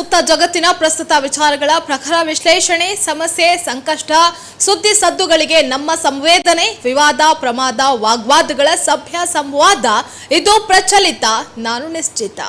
ಸುತ್ತ ಜಗತ್ತಿನ ಪ್ರಸ್ತುತ ವಿಚಾರಗಳ ಪ್ರಖರ ವಿಶ್ಲೇಷಣೆ, ಸಮಸ್ಯೆ, ಸಂಕಷ್ಟ, ಸುದ್ದಿ ಸದ್ದುಗಳಿಗೆ ನಮ್ಮ ಸಂವೇದನೆ, ವಿವಾದ, ಪ್ರಮಾದ, ವಾಗ್ವಾದಗಳ ಸಭ್ಯ ಸಂವಾದ. ಇದು ಪ್ರಚಲಿತ, ನಾನು ನಿಶ್ಚಿತ.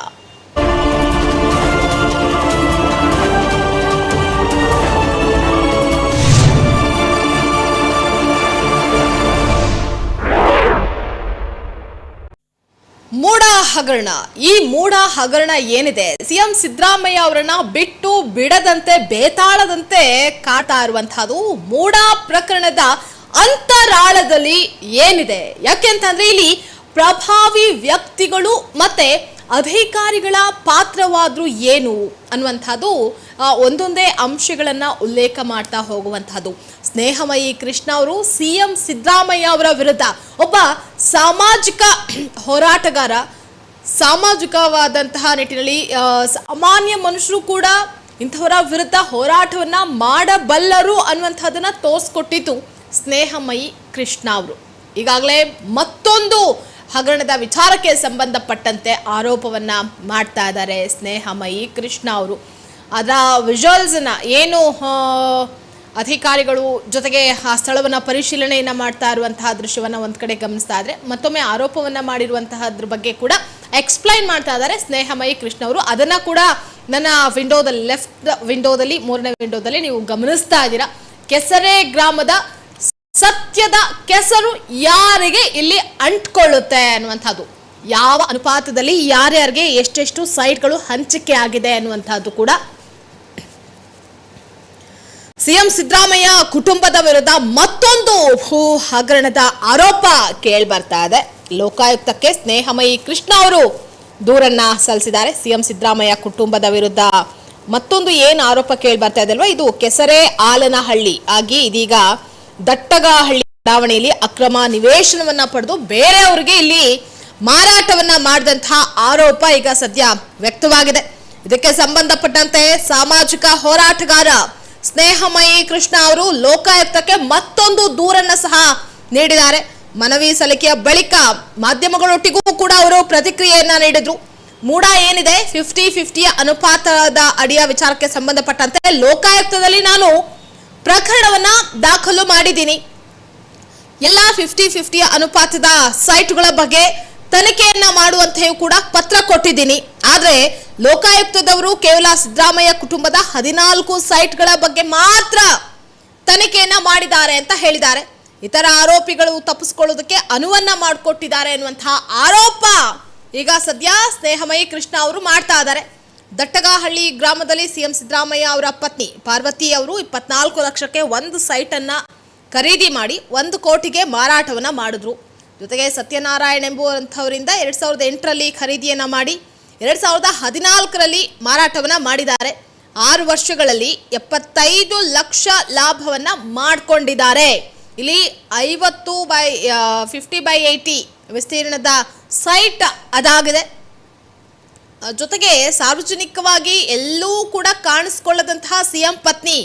ಮೂಡ ಹಗರಣ ಈ ಮೂಡ ಹಗರಣ ಏನಿದೆ? ಸಿಎಂ ಸಿದ್ದರಾಮಯ್ಯ ಅವರನ್ನ ಬಿಟ್ಟು ಬಿಡದಂತೆ, ಬೇತಾಳದಂತೆ ಕಾಟಾ ಇರುವಂತಹದ್ದು ಮೂಡ ಪ್ರಕರಣದ ಅಂತರಾಳದಲ್ಲಿ ಏನಿದೆ? ಯಾಕೆಂತಂದ್ರೆ ಇಲ್ಲಿ ಪ್ರಭಾವಿ ವ್ಯಕ್ತಿಗಳು ಮತ್ತೆ ಅಧಿಕಾರಿಗಳ ಪಾತ್ರವಾದ್ರೂ ಏನು ಅನ್ನುವಂಥದ್ದು ಒಂದೊಂದೇ ಅಂಶಗಳನ್ನ ಉಲ್ಲೇಖ ಮಾಡ್ತಾ ಹೋಗುವಂತಹದ್ದು ಸ್ನೇಹಮಯಿ ಕೃಷ್ಣ ಅವರು, ಸಿಎಂ ಸಿದ್ದರಾಮಯ್ಯ ಅವರ ವಿರುದ್ಧ ಒಬ್ಬ ಸಾಮಾಜಿಕ ಹೋರಾಟಗಾರ, ಸಾಮಾಜಿಕವಾದಂತಹ ನಿಟ್ಟಿನಲ್ಲಿ ಸಾಮಾನ್ಯ ಮನುಷ್ಯರು ಕೂಡ ಇಂಥವರ ವಿರುದ್ಧ ಹೋರಾಟವನ್ನು ಮಾಡಬಲ್ಲರು ಅನ್ನುವಂಥದ್ದನ್ನ ತೋರಿಸ್ಕೊಟ್ಟಿತು ಸ್ನೇಹಮಯಿ ಕೃಷ್ಣ ಅವರು. ಈಗಾಗಲೇ ಮತ್ತೊಂದು ಹಗರಣದ ವಿಚಾರಕ್ಕೆ ಸಂಬಂಧಪಟ್ಟಂತೆ ಆರೋಪವನ್ನು ಮಾಡ್ತಾ ಇದ್ದಾರೆ ಸ್ನೇಹಮಯಿ ಕೃಷ್ಣ ಅವರು. ಅದರ ವಿಜುವಲ್ಸನ್ನು ಏನು ಅಧಿಕಾರಿಗಳು ಜೊತೆಗೆ ಆ ಸ್ಥಳವನ್ನು ಪರಿಶೀಲನೆಯನ್ನು ಮಾಡ್ತಾ ಇರುವಂತಹ ದೃಶ್ಯವನ್ನು ಒಂದು ಕಡೆ ಗಮನಿಸ್ತಾ ಇದ್ರೆ ಮತ್ತೊಮ್ಮೆ ಆರೋಪವನ್ನು ಮಾಡಿರುವಂತಹದ್ರ ಬಗ್ಗೆ ಕೂಡ ಎಕ್ಸ್ಪ್ಲೈನ್ ಮಾಡ್ತಾ ಇದ್ದಾರೆ. ಸ್ನೇಹಮಯಿ ಕೃಷ್ಣ ಅವರು. ಅದನ್ನು ಕೂಡ ನನ್ನ ವಿಂಡೋದಲ್ಲಿ, ಲೆಫ್ಟ್ ವಿಂಡೋದಲ್ಲಿ, ಮೂರನೇ ವಿಂಡೋದಲ್ಲಿ ನೀವು ಗಮನಿಸ್ತಾ ಇದ್ದೀರಾ. ಕೆಸರೆ ಗ್ರಾಮದ ಸತ್ಯದ ಕೆಸರು ಯಾರಿಗೆ ಇಲ್ಲಿ ಅಂಟ್ಕೊಳ್ಳುತ್ತೆ ಅನ್ನುವಂಥದ್ದು. ಯಾವ ಅನುಪಾತದಲ್ಲಿ ಯಾರ್ಯಾರಿಗೆ ಎಷ್ಟೆಷ್ಟು ಸೈಟ್ಗಳು ಹಂಚಿಕೆ ಆಗಿದೆ ಅನ್ನುವಂಥದ್ದು ಕೂಡ ಸಿಎಂ ಸಿದ್ದರಾಮಯ್ಯ ಕುಟುಂಬದ ವಿರುದ್ಧ ಮತ್ತೊಂದು ಭೂ ಹಗರಣದ ಆರೋಪ ಕೇಳಿ ಬರ್ತಾ ಇದೆ ಲೋಕಾಯುಕ್ತಕ್ಕೆ ಸ್ನೇಹಮಯಿ ಕೃಷ್ಣ ಅವರು ದೂರನ್ನ ಸಲ್ಲಿಸಿದ್ದಾರೆ. ಸಿಎಂ ಸಿದ್ದರಾಮಯ್ಯ ಕುಟುಂಬದ ವಿರುದ್ಧ ಮತ್ತೊಂದು ಏನು ಆರೋಪ ಕೇಳಿ ಬರ್ತಾ ಇದೆ ಅಲ್ವಾ? ಇದು ಕೆಸರೆ ಆಲನಹಳ್ಳಿ ಆಗಿ ಇದೀಗ ದಟ್ಟಗಹಳ್ಳಿ ಬಡಾವಣೆಯಲ್ಲಿ ಅಕ್ರಮ ನಿವೇಶನವನ್ನ ಪಡೆದು ಬೇರೆಯವರಿಗೆ ಇಲ್ಲಿ ಮಾರಾಟವನ್ನ ಮಾಡಿದಂತಹ ಆರೋಪ ಈಗ ಸದ್ಯ ವ್ಯಕ್ತವಾಗಿದೆ. ಇದಕ್ಕೆ ಸಂಬಂಧಪಟ್ಟಂತೆ ಸಾಮಾಜಿಕ ಹೋರಾಟಗಾರ ಸ್ನೇಹಮಯಿ ಕೃಷ್ಣ ಅವರು ಲೋಕಾಯುಕ್ತಕ್ಕೆ ಮತ್ತೊಂದು ದೂರನ್ನ ಸಹ ನೀಡಿದ್ದಾರೆ. ಮನವಿ ಸಲ್ಲಿಕೆಯ ಬಳಿಕ ಮಾಧ್ಯಮಗಳೊಟ್ಟಿಗೂ ಕೂಡ ಅವರು ಪ್ರತಿಕ್ರಿಯೆಯನ್ನ ನೀಡಿದ್ರು. ಮೂಡ ಏನಿದೆ? ಫಿಫ್ಟಿ ಫಿಫ್ಟಿಯ ಅನುಪಾತದ ಅಡಿಯ ವಿಚಾರಕ್ಕೆ ಸಂಬಂಧಪಟ್ಟಂತೆ ಲೋಕಾಯುಕ್ತದಲ್ಲಿ ನಾನು ಪ್ರಕರಣವನ್ನ ದಾಖಲು ಮಾಡಿದ್ದೀನಿ. ಎಲ್ಲ ಫಿಫ್ಟಿ ಫಿಫ್ಟಿಯ ಅನುಪಾತದ ಸೈಟ್ಗಳ ಬಗ್ಗೆ ತನಿಖೆಯನ್ನ ಮಾಡುವಂತೆಯೂ ಕೂಡ ಪತ್ರ ಕೊಟ್ಟಿದ್ದೀನಿ. ಆದರೆ ಲೋಕಾಯುಕ್ತದವರು ಕೇವಲ ಸಿದ್ದರಾಮಯ್ಯ ಕುಟುಂಬದ ಹದಿನಾಲ್ಕು ಸೈಟ್ಗಳ ಬಗ್ಗೆ ಮಾತ್ರ ತನಿಖೆಯನ್ನ ಮಾಡಿದ್ದಾರೆ ಅಂತ ಹೇಳಿದ್ದಾರೆ. ಇತರ ಆರೋಪಿಗಳು ತಪ್ಪಿಸ್ಕೊಳ್ಳೋದಕ್ಕೆ ಅನುವನ್ನ ಮಾಡಿಕೊಟ್ಟಿದ್ದಾರೆ ಎನ್ನುವಂತಹ ಆರೋಪ ಈಗ ಸದ್ಯ ಸ್ನೇಹಮಯಿ ಕೃಷ್ಣ ಅವರು ಮಾಡ್ತಾ ಇದ್ದಾರೆ. ದಟ್ಟಗಹಳ್ಳಿ ಗ್ರಾಮದಲ್ಲಿ ಸಿಎಂ ಸಿದ್ದರಾಮಯ್ಯ ಅವರ ಪತ್ನಿ ಪಾರ್ವತಿ ಅವರು ಇಪ್ಪತ್ನಾಲ್ಕು ಲಕ್ಷಕ್ಕೆ ಒಂದು ಸೈಟನ್ನು ಖರೀದಿ ಮಾಡಿ ಒಂದು ಕೋಟಿಗೆ ಮಾರಾಟವನ್ನು ಮಾಡಿದ್ರು. ಜೊತೆಗೆ ಸತ್ಯನಾರಾಯಣ್ ಎಂಬುವಂಥವರಿಂದ ಎರಡು ಸಾವಿರದ ಎಂಟರಲ್ಲಿ ಖರೀದಿಯನ್ನು ಮಾಡಿ, ಎರಡು ಸಾವಿರದ ಹದಿನಾಲ್ಕರಲ್ಲಿ ಮಾರಾಟವನ್ನು ಮಾಡಿದ್ದಾರೆ. ಆರು ವರ್ಷಗಳಲ್ಲಿ ಎಪ್ಪತ್ತೈದು ಲಕ್ಷ ಲಾಭವನ್ನು ಮಾಡಿಕೊಂಡಿದ್ದಾರೆ. ಇಲ್ಲಿ ಐವತ್ತು ಬೈ ಫಿಫ್ಟಿ ಬೈ ಏಯ್ಟಿ ವಿಸ್ತೀರ್ಣದ ಸೈಟ್ ಅದಾಗಿದೆ. ಜೊತೆಗೆ ಸಾರ್ವಜನಿಕವಾಗಿ ಎಲ್ಲೂ ಕೂಡ ಕಾಣಿಸ್ಕೊಳ್ಳದಂತಹ ಸಿಎಂ ಪತ್ನಿ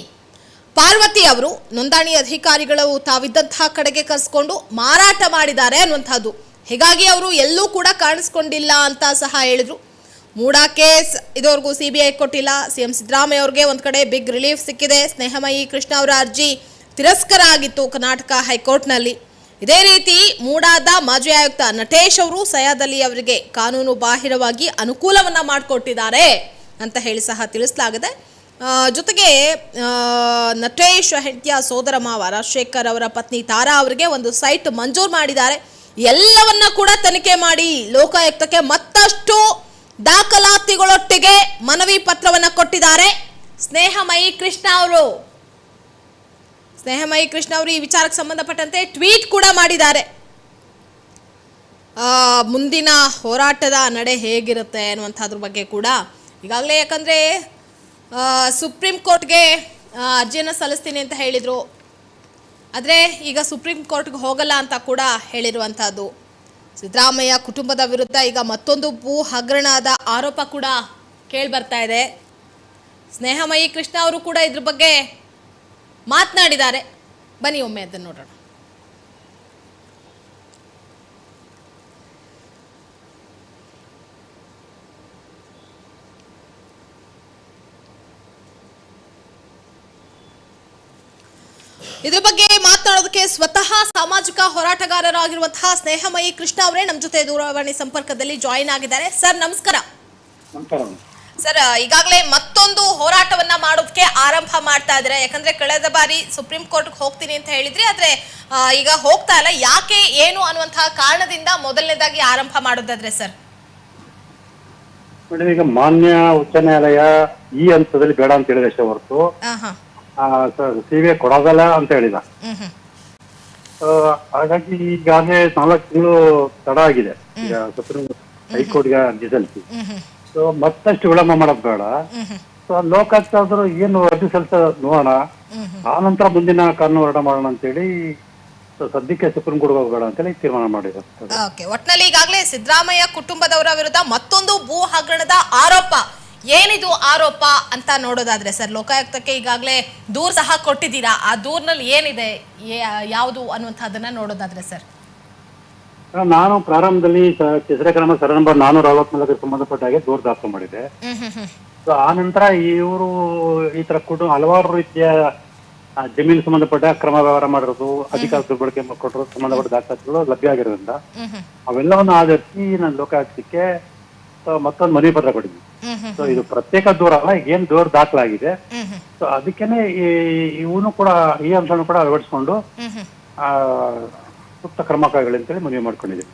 ಪಾರ್ವತಿ ಅವರು ನೋಂದಣಿ ಅಧಿಕಾರಿಗಳು ತಾವಿದ್ದಂತಹ ಕಡೆಗೆ ಕರೆಸ್ಕೊಂಡು ಮಾರಾಟ ಮಾಡಿದ್ದಾರೆ ಅನ್ನುವಂಥದ್ದು. ಹೀಗಾಗಿ ಅವರು ಎಲ್ಲೂ ಕೂಡ ಕಾಣಿಸ್ಕೊಂಡಿಲ್ಲ ಅಂತ ಸಹ ಹೇಳಿದರು. ಮೂಡಾ ಕೇಸ್ ಇದುವರೆಗೂ ಸಿ ಬಿ ಐ ಕೊಟ್ಟಿಲ್ಲ. ಸಿಎಂ ಸಿದ್ದರಾಮಯ್ಯ ಅವ್ರಿಗೆ ಒಂದು ಕಡೆ ಬಿಗ್ ರಿಲೀಫ್ ಸಿಕ್ಕಿದೆ. ಸ್ನೇಹಮಯಿ ಕೃಷ್ಣ ಅವರ ಅರ್ಜಿ ತಿರಸ್ಕಾರ ಆಗಿತ್ತು ಕರ್ನಾಟಕ ಹೈಕೋರ್ಟ್ನಲ್ಲಿ. ಇದೇ ರೀತಿ ಮೂಡಾದ ಮಾಜಿ ಆಯುಕ್ತ ನಟೇಶ್ ಅವರು ಸಯಾದಲ್ಲಿ ಅವರಿಗೆ ಕಾನೂನು ಬಾಹಿರವಾಗಿ ಅನುಕೂಲವನ್ನು ಮಾಡಿಕೊಟ್ಟಿದ್ದಾರೆ ಅಂತ ಹೇಳಿ ಸಹ ತಿಳಿಸಲಾಗಿದೆ. ಜೊತೆಗೆ ನಟೇಶ್ ಹೆಂಡತಿಯ ಸೋದರ ಮಾವ ರಾಜಶೇಖರ್ ಅವರ ಪತ್ನಿ ತಾರಾ ಅವರಿಗೆ ಒಂದು ಸೈಟ್ ಮಂಜೂರು ಮಾಡಿದ್ದಾರೆ. ಎಲ್ಲವನ್ನ ಕೂಡ ತನಿಖೆ ಮಾಡಿ ಲೋಕಾಯುಕ್ತಕ್ಕೆ ಮತ್ತಷ್ಟು ದಾಖಲಾತಿಗಳೊಟ್ಟಿಗೆ ಮನವಿ ಪತ್ರವನ್ನ ಕೊಟ್ಟಿದ್ದಾರೆ. ಸ್ನೇಹಮಯಿ ಕೃಷ್ಣ ಅವರು. ಸ್ನೇಹಮಯಿ ಕೃಷ್ಣ ಅವರು ಈ ವಿಚಾರಕ್ಕೆ ಸಂಬಂಧಪಟ್ಟಂತೆ ಟ್ವೀಟ್ ಕೂಡ ಮಾಡಿದ್ದಾರೆ. ಮುಂದಿನ ಹೋರಾಟದ ನಡೆ ಹೇಗಿರುತ್ತೆ ಅನ್ನುವಂಥದ್ರ ಬಗ್ಗೆ ಕೂಡ ಈಗಾಗಲೇ ಯಾಕಂದರೆ ಸುಪ್ರೀಂ ಕೋರ್ಟ್ಗೆ ಅರ್ಜಿಯನ್ನು ಸಲ್ಲಿಸ್ತೀನಿ ಅಂತ ಹೇಳಿದರು. ಆದರೆ ಈಗ ಸುಪ್ರೀಂ ಕೋರ್ಟ್ಗೆ ಹೋಗಲ್ಲ ಅಂತ ಕೂಡ ಹೇಳಿರುವಂಥದ್ದು ಸಿದ್ದರಾಮಯ್ಯ ಕುಟುಂಬದ ವಿರುದ್ಧ ಈಗ ಮತ್ತೊಂದು ಭೂ ಹಗರಣದ ಆರೋಪ ಕೂಡ ಕೇಳಿ ಬರ್ತಾ ಇದೆ. ಸ್ನೇಹಮಯಿ ಕೃಷ್ಣ ಅವರು ಕೂಡ ಇದ್ರ ಬಗ್ಗೆ ಮಾತನಾಡಿದ್ದಾರೆ. ಬನ್ನಿ ಒಮ್ಮೆ ಅದನ್ನು ನೋಡೋಣ. ಲೋಕಾಯುಕ್ತಕ್ಕೆ ಸ್ವತಃ ಸಾಮಾಜಿಕ ಹೋರಾಟಗಾರರಾಗಿರುವಂತಹ ಸ್ನೇಹಮಯಿ ಕೃಷ್ಣ ಅವರೇ ನಮ್ಮ ಜೊತೆ ದೂರವಾಣಿ ಸಂಪರ್ಕದಲ್ಲಿ ಜಾಯಿನ್ ಆಗಿದ್ದಾರೆ. ಸರ್ ನಮಸ್ಕಾರ. ಸರ್ ಈಗಾಗಲೇ ಮತ್ತೊಂದು ಹೋರಾಟವನ್ನ ಮಾಡೋದಕ್ಕೆ ಆರಂಭ ಮಾಡ್ತಾ ಇದ್ರೆ ಯಾಕಂದ್ರೆ ಕಳೆದ ಬಾರಿ ಸುಪ್ರೀಂ ಕೋರ್ಟ್ ಹೋಗ್ತೀನಿ ಅಂತ ಹೇಳಿದ್ರಿ. ಆದ್ರೆ ಈಗ ಹೋಗ್ತಾ ಇಲ್ಲ. ಯಾಕೆ ಏನು ಅನ್ನುವಂತಹ ಕಾರಣದಿಂದ ಮೊದಲನೇದಾಗಿ ಆರಂಭ ಮಾಡೋದಾದ್ರೆ ಸರ್ ಮೇಡಮ್ ಈಗ ಮಾನ್ಯ ಉಚ್ಚ ನ್ಯಾಯಾಲಯ ಈ ಹಂತದಲ್ಲಿ ಬೇಡ ಅಂತ ಹೇಳಿದೆ ಅಷ್ಟೇ ಹೊರತು. ಆಹಾ. ಸಿ ವಿ ಕೊಡೋದಲ್ಲ ಅಂತ ಹೇಳಿದ. ಹಾಗಾಗಿ ಈಗಾಗಲೇ ನಾಲ್ಕು ತಿಂಗಳು ತಡ ಆಗಿದೆ. ಈಗ ಸುಪ್ರೀಂ ಹೈಕೋರ್ಟ್ಗೆ ಅರ್ಜಿ ಸಲ್ಲಿಸಿ ಸೊ ಮತ್ತಷ್ಟು ವಿಳಂಬ ಮಾಡೋದು ಬೇಡ. ಸೊ ಲೋಕಾಯುಕ್ತ ಆದ್ರೂ ಏನು ಅರ್ಜಿ ಸಲ್ಲಿಸ ನೋಡೋಣ. ಆ ನಂತರ ಮುಂದಿನ ಕಾನೂನು ಹೋರಾಟ ಮಾಡೋಣ ಅಂತೇಳಿ ಹೇಳಿ ಸದ್ಯಕ್ಕೆ ಸುಪ್ರೀಂ ಕೋರ್ಟ್ ಹೋಗಬೇಡ ಅಂತೇಳಿ ತೀರ್ಮಾನ ಮಾಡಿದ್ರು. ಓಕೆ ಒಟ್ನಲ್ಲಿ ಈಗಾಗಲೇ ಸಿದ್ದರಾಮಯ್ಯ ಕುಟುಂಬದವರ ವಿರುದ್ಧ ಮತ್ತೊಂದು ಭೂ ಹಗರಣದ ಆರೋಪ ಏನಿದು ಆರೋಪ ಅಂತ ನೋಡೋದಾದ್ರೆ ಸರ್ ಲೋಕಾಯುಕ್ತಕ್ಕೆ ಈಗಾಗಲೇ ದೂರ್ ಸಹ ಕೊಟ್ಟಿದ್ದೀರಾ? ಆ ದೂರ್ನಲ್ಲಿ ಏನಿದೆ ಯಾವುದು ಅನ್ನುವಂಥದ್ದನ್ನ ನೋಡೋದಾದ್ರೆ ಸರ್. ನಾನು ಪ್ರಾರಂಭದಲ್ಲಿ ಕ್ರಮ ಸರ ನಂಬರ್ ನಾನೂರ ಅರವತ್ನಾಲ್ಕು ಸಂಬಂಧಪಟ್ಟ ಹಾಗೆ ದೂರ ದಾಖಲು ಮಾಡಿದೆ ಸೊ ಆ ನಂತರ ಇವರು ಈ ತರ ಕುಟುಂಬ ಹಲವಾರು ರೀತಿಯ ಜಮೀನು ಸಂಬಂಧಪಟ್ಟ ಕ್ರಮ ವ್ಯವಹಾರ ಮಾಡಿರೋದು ಅಧಿಕಾರ ದುರ್ಬಳಕೆ ಕೊಟ್ಟರು ಸಂಬಂಧಪಟ್ಟ ದಾಖಲಾತಿಗಳು ಲಭ್ಯ ಆಗಿರೋದ್ರಿಂದ ಅವೆಲ್ಲವನ್ನು ಆಧರಿಸಿ ನಾನು ಲೋಕಾಯುಕ್ತಕ್ಕೆ ಮತ್ತೊಂದು ಮನವಿ ಪತ್ರ ಕೊಟ್ಟಿದ್ವಿ. ಸೊ ಇದು ಪ್ರತ್ಯೇಕ ದೂರ ಅಲ್ಲ ಏನ್ ದೂರ ದಾಖಲಾಗಿದೆ. ಸೊ ಅದಕ್ಕೇನೆ ಈ- ಇವನು ಕೂಡ ಈ ಅಂಶವನ್ನು ಕೂಡ ಅಳವಡಿಸಿಕೊಂಡು ಸೂಕ್ತ ಕ್ರಮ ಕೈಗೊಳ್ಳಿ ಅಂತೇಳಿ ಮನವಿ ಮಾಡ್ಕೊಂಡಿದ್ದೀವಿ.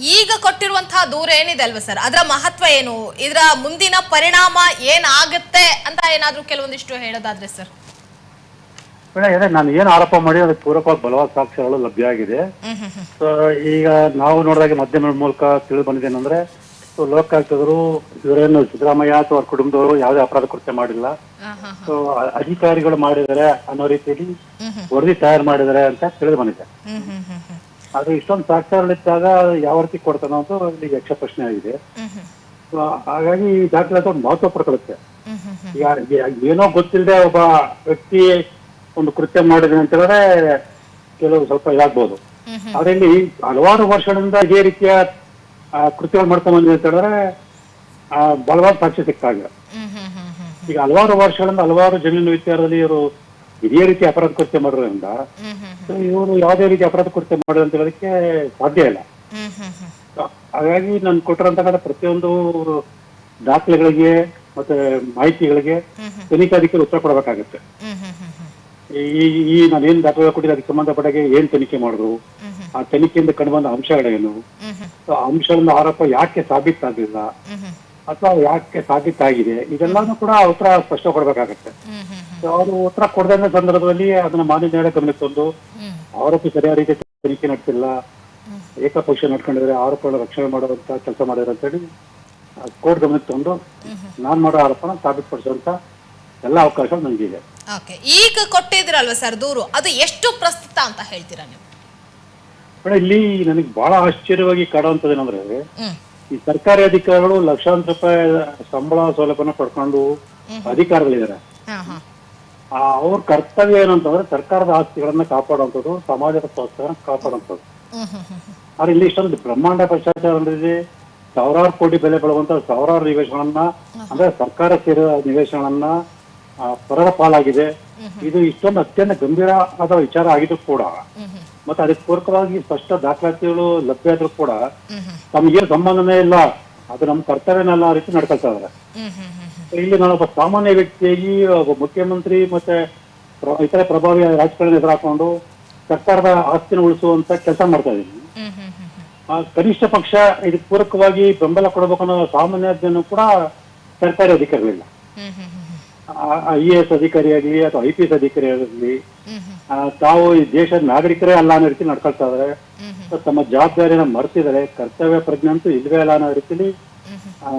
ಈಗ ಕೊಟ್ಟಿರುವಂತಹ ದೂರ ಏನಿದೆ ಅಲ್ವಾ ಸರ್? ಅದರ ಮಹತ್ವ ಏನು? ಇದರ ಮುಂದಿನ ಪರಿಣಾಮ ಏನಾಗುತ್ತೆ ಅಂತ ಏನಾದ್ರೂ ಕೆಲವೊಂದಿಷ್ಟು ಹೇಳೋದಾದ್ರೆ ಸರ್. ಮೇಡಮ್ ನಾನು ಏನು ಆರೋಪ ಮಾಡಿ ಅದಕ್ಕೆ ಪೂರಕವಾಗಿ ಬಲವಾದ ಸಾಕ್ಷ್ಯಗಳು ಲಭ್ಯ ಆಗಿದೆ. ಸೊ ಈಗ ನಾವು ನೋಡಿದಾಗ ಮಾಧ್ಯಮದ ಮೂಲಕ ತಿಳಿದು ಬಂದಿದ್ದೇನೆಂದ್ರೆ ಸೊ ಲೋಕಾಯುಕ್ತರು ಇವರೇನು ಸಿದ್ದರಾಮಯ್ಯ ಅಥವಾ ಅವ್ರ ಕುಟುಂಬದವರು ಯಾವುದೇ ಅಪರಾಧ ಕೃತ್ಯ ಮಾಡಿಲ್ಲ. ಸೊ ಅಧಿಕಾರಿಗಳು ಮಾಡಿದರೆ ಅನ್ನೋ ರೀತಿಯಲ್ಲಿ ವರದಿ ತಯಾರು ಮಾಡಿದರೆ ಅಂತ ತಿಳಿದು ಬಂದಿದೆ. ಆದ್ರೆ ಇಷ್ಟೊಂದು ಸಾಕ್ಷ್ಯಗಳಿದ್ದಾಗ ಯಾವ ರೀತಿ ಕೊಡ್ತಾನೋ ಅಂತ ಅಲ್ಲಿ ಯಕ್ಷ ಪ್ರಶ್ನೆ ಆಗಿದೆ. ಹಾಗಾಗಿ ಈ ದಾಖಲಾತಿ ಒಂದು ಮಹತ್ವ ಈಗ ಏನೋ ಗೊತ್ತಿಲ್ಲದೆ ಒಬ್ಬ ವ್ಯಕ್ತಿ ಒಂದು ಕೃತ್ಯ ಮಾಡಿದೆ ಅಂತ ಹೇಳಿದ್ರೆ ಕೆಲವು ಸ್ವಲ್ಪ ಇದಾಗ್ಬೋದು. ಅದರಲ್ಲಿ ಆದ್ರೆ ಇಲ್ಲಿ ಹಲವಾರು ವರ್ಷಗಳಿಂದ ಇದೇ ರೀತಿಯ ಆ, ಕೃತ್ಯಗಳು ಮಾಡ್ಕೊಂಡ್ ಬಂದ್ವಿ ಅಂತ ಹೇಳಿದ್ರೆ ಆ, ಬಲವಾದ ಸಾಕ್ಷಿ ಸಿಕ್ಕಾಗ ಈಗ ಹಲವಾರು ವರ್ಷಗಳಿಂದ ಹಲವಾರು ಜಮೀನು ವಿಚಾರದಲ್ಲಿ ಇವರು ಇದೇ ರೀತಿ ಅಪರಾಧ ಕೃತ್ಯ ಮಾಡಿರೋದ್ರಿಂದ ಇವರು ಯಾವುದೇ ರೀತಿ ಅಪರಾಧ ಕೃತ್ಯ ಮಾಡೋದು ಅಂತ ಹೇಳೋದಕ್ಕೆ ಸಾಧ್ಯ ಇಲ್ಲ. ಹಾಗಾಗಿ ನಾನು ಕೊಟ್ಟಿರೋಂತಹ ಪ್ರತಿಯೊಂದು ದಾಖಲೆಗಳಿಗೆ ಮತ್ತೆ ಮಾಹಿತಿಗಳಿಗೆ ತನಿಖಾಧಿಕಾರಿ ಉತ್ತರ ಕೊಡಬೇಕಾಗುತ್ತೆ. ಈ ಈ ನಾನು ಏನ್ ದಾಖಲೆ ಕೊಟ್ಟಿದ್ದೆ ಅದಕ್ಕೆ ಸಂಬಂಧಪಟ್ಟಾಗೆ ಏನ್ ತನಿಖೆ ಮಾಡಿದ್ರು ಆ ತನಿಖೆಯಿಂದ ಕಂಡುಬಂದ ಅಂಶಗಳೇನು? ಆ ಅಂಶಗಳಿಂದ ಆರೋಪ ಯಾಕೆ ಸಾಬೀತಾಗಲಿಲ್ಲ? ಅಥವಾ ಯಾಕೆ ಸಾಬೀತಾಗಿದೆ? ಇದೆಲ್ಲಾನು ಕೂಡ ಉತ್ತರ ಸ್ಪಷ್ಟ ಕೊಡ್ಬೇಕಾಗತ್ತೆ. ಅವರು ಉತ್ತರ ಕೊಡದ ಸಂದರ್ಭದಲ್ಲಿ ಅದನ್ನ ಮಾನ್ಯ ನ್ಯಾಯಾಲಯ ಗಮನಕ್ಕೆ ತಂದು ಆರೋಪಿ ಸರಿಯಾದ ರೀತಿ ತನಿಖೆ ನಡೆಸಿಲ್ಲ. ಏಕಪಕ್ಷ ನಡ್ಕೊಂಡಿದ್ರೆ ಆರೋಪಗಳ ರಕ್ಷಣೆ ಮಾಡುವಂತ ಕೆಲಸ ಮಾಡಿದ್ರೆ ಅಂತೇಳಿ ಕೋರ್ಟ್ ಗಮನಕ್ಕೆ ತಂದು ನಾನ್ ಮಾಡೋ ಆರೋಪನ ಸಾಬೀತುಪಡಿಸುವಂತ ಎಲ್ಲ ಅವಕಾಶ ನನಗಿದೆ ಓಕೆ ಈಗ ಕೊಟ್ಟಿದ್ರಲ್ವಾ ಸರ್ ದೂರು? ಅದು ಎಷ್ಟು ಪ್ರಸ್ತುತ ಅಂತ ಹೇಳ್ತೀರಾ ನೀವು? ಮೇಡಮ್ ಇಲ್ಲಿ ನನಗೆ ಬಹಳ ಆಶ್ಚರ್ಯವಾಗಿ ಕಾಡುವಂಥದ್ದು ಏನಂದ್ರೆ ಈ ಸರ್ಕಾರಿ ಅಧಿಕಾರಿಗಳು ಲಕ್ಷಾಂತರ ರೂಪಾಯಿ ಸಂಬಳ ಸೌಲಭ್ಯನ ಪಡ್ಕೊಂಡು ಅಧಿಕಾರಿಗಳಿದ್ದಾರೆ. ಅವ್ರ ಕರ್ತವ್ಯ ಏನಂತಂದ್ರೆ ಸರ್ಕಾರದ ಆಸ್ತಿಗಳನ್ನ ಕಾಪಾಡುವಂಥದ್ದು ಸಮಾಜದ ಸ್ವಾಸ್ಥ್ಯನ ಕಾಪಾಡುವಂಥದ್ದು. ಆದ್ರೆ ಇಲ್ಲಿ ಇಷ್ಟೊಂದು ಬ್ರಹ್ಮಾಂಡ ಭ್ರಷ್ಟಾಚಾರ ಅಂದ್ರೆ ಸಾವಿರಾರು ಕೋಟಿ ಬೆಲೆ ಬಾಳುವಂತ ಸಾವಿರಾರು ನಿವೇಶನಗಳನ್ನ ಅಂದ್ರೆ ಸರ್ಕಾರ ಸೇರಿದ ನಿವೇಶನಗಳನ್ನ ಪರರ ಪಾಲಾಗಿದೆ. ಇದು ಇಷ್ಟೊಂದು ಅತ್ಯಂತ ಗಂಭೀರ ಆದ ವಿಚಾರ ಆಗಿದ್ರು ಕೂಡ ಮತ್ತೆ ಅದಕ್ಕೆ ಪೂರಕವಾಗಿ ಸ್ಪಷ್ಟ ದಾಖಲಾತಿಗಳು ಲಭ್ಯ ಆದ್ರೂ ಕೂಡ ತಮಗೇನು ಸಂಬಂಧನೇ ಇಲ್ಲ. ಅದು ನಮ್ಮ ಕರ್ತವ್ಯನಲ್ಲ ಆ ರೀತಿ ನಡ್ಕೊಳ್ತಾ ಇದಾರೆ ಇಲ್ಲಿ ನಾನೊಬ್ಬ ಸಾಮಾನ್ಯ ವ್ಯಕ್ತಿಯಾಗಿ ಒಬ್ಬ ಮುಖ್ಯಮಂತ್ರಿ ಮತ್ತೆ ಇತರೆ ಪ್ರಭಾವಿ ರಾಜಕಾರಣ ಎದುರಾಕೊಂಡು ಸರ್ಕಾರದ ಆಸ್ತಿನ ಉಳಿಸುವಂತ ಕೆಲಸ ಮಾಡ್ತಾ ಇದ್ದೀನಿ. ಕನಿಷ್ಠ ಪಕ್ಷ ಇದಕ್ಕೆ ಪೂರಕವಾಗಿ ಬೆಂಬಲ ಕೊಡಬೇಕು ಅನ್ನೋ ಸಾಮಾನ್ಯ ಕೂಡ ಸರ್ಕಾರಿ ಅಧಿಕಾರಿಗಳಿಲ್ಲ. ಐ ಎ ಎಸ್ ಅಧಿಕಾರಿ ಆಗಲಿ ಅಥವಾ ಐ ಪಿ ಎಸ್ ಅಧಿಕಾರಿ ಆಗಲಿ ಹ್ಮ್ ಹ್ಮ್. ಆ, ತಾವು ಈ ದೇಶದ ನಾಗರಿಕರೇ ಅಲ್ಲ ಅನ್ನೋ ರೀತಿ ನಡ್ಕೊಳ್ತಾ ಇದಾರೆ. ತಮ್ಮ ಜವಾಬ್ದಾರಿನ ಮರ್ತಿದ್ದಾರೆ. ಕರ್ತವ್ಯ ಪ್ರಜ್ಞೆ ಅಂತೂ ಇಲ್ವೇ ಅಲ್ಲ ಅನ್ನೋ ರೀತಿಲಿ ಆ,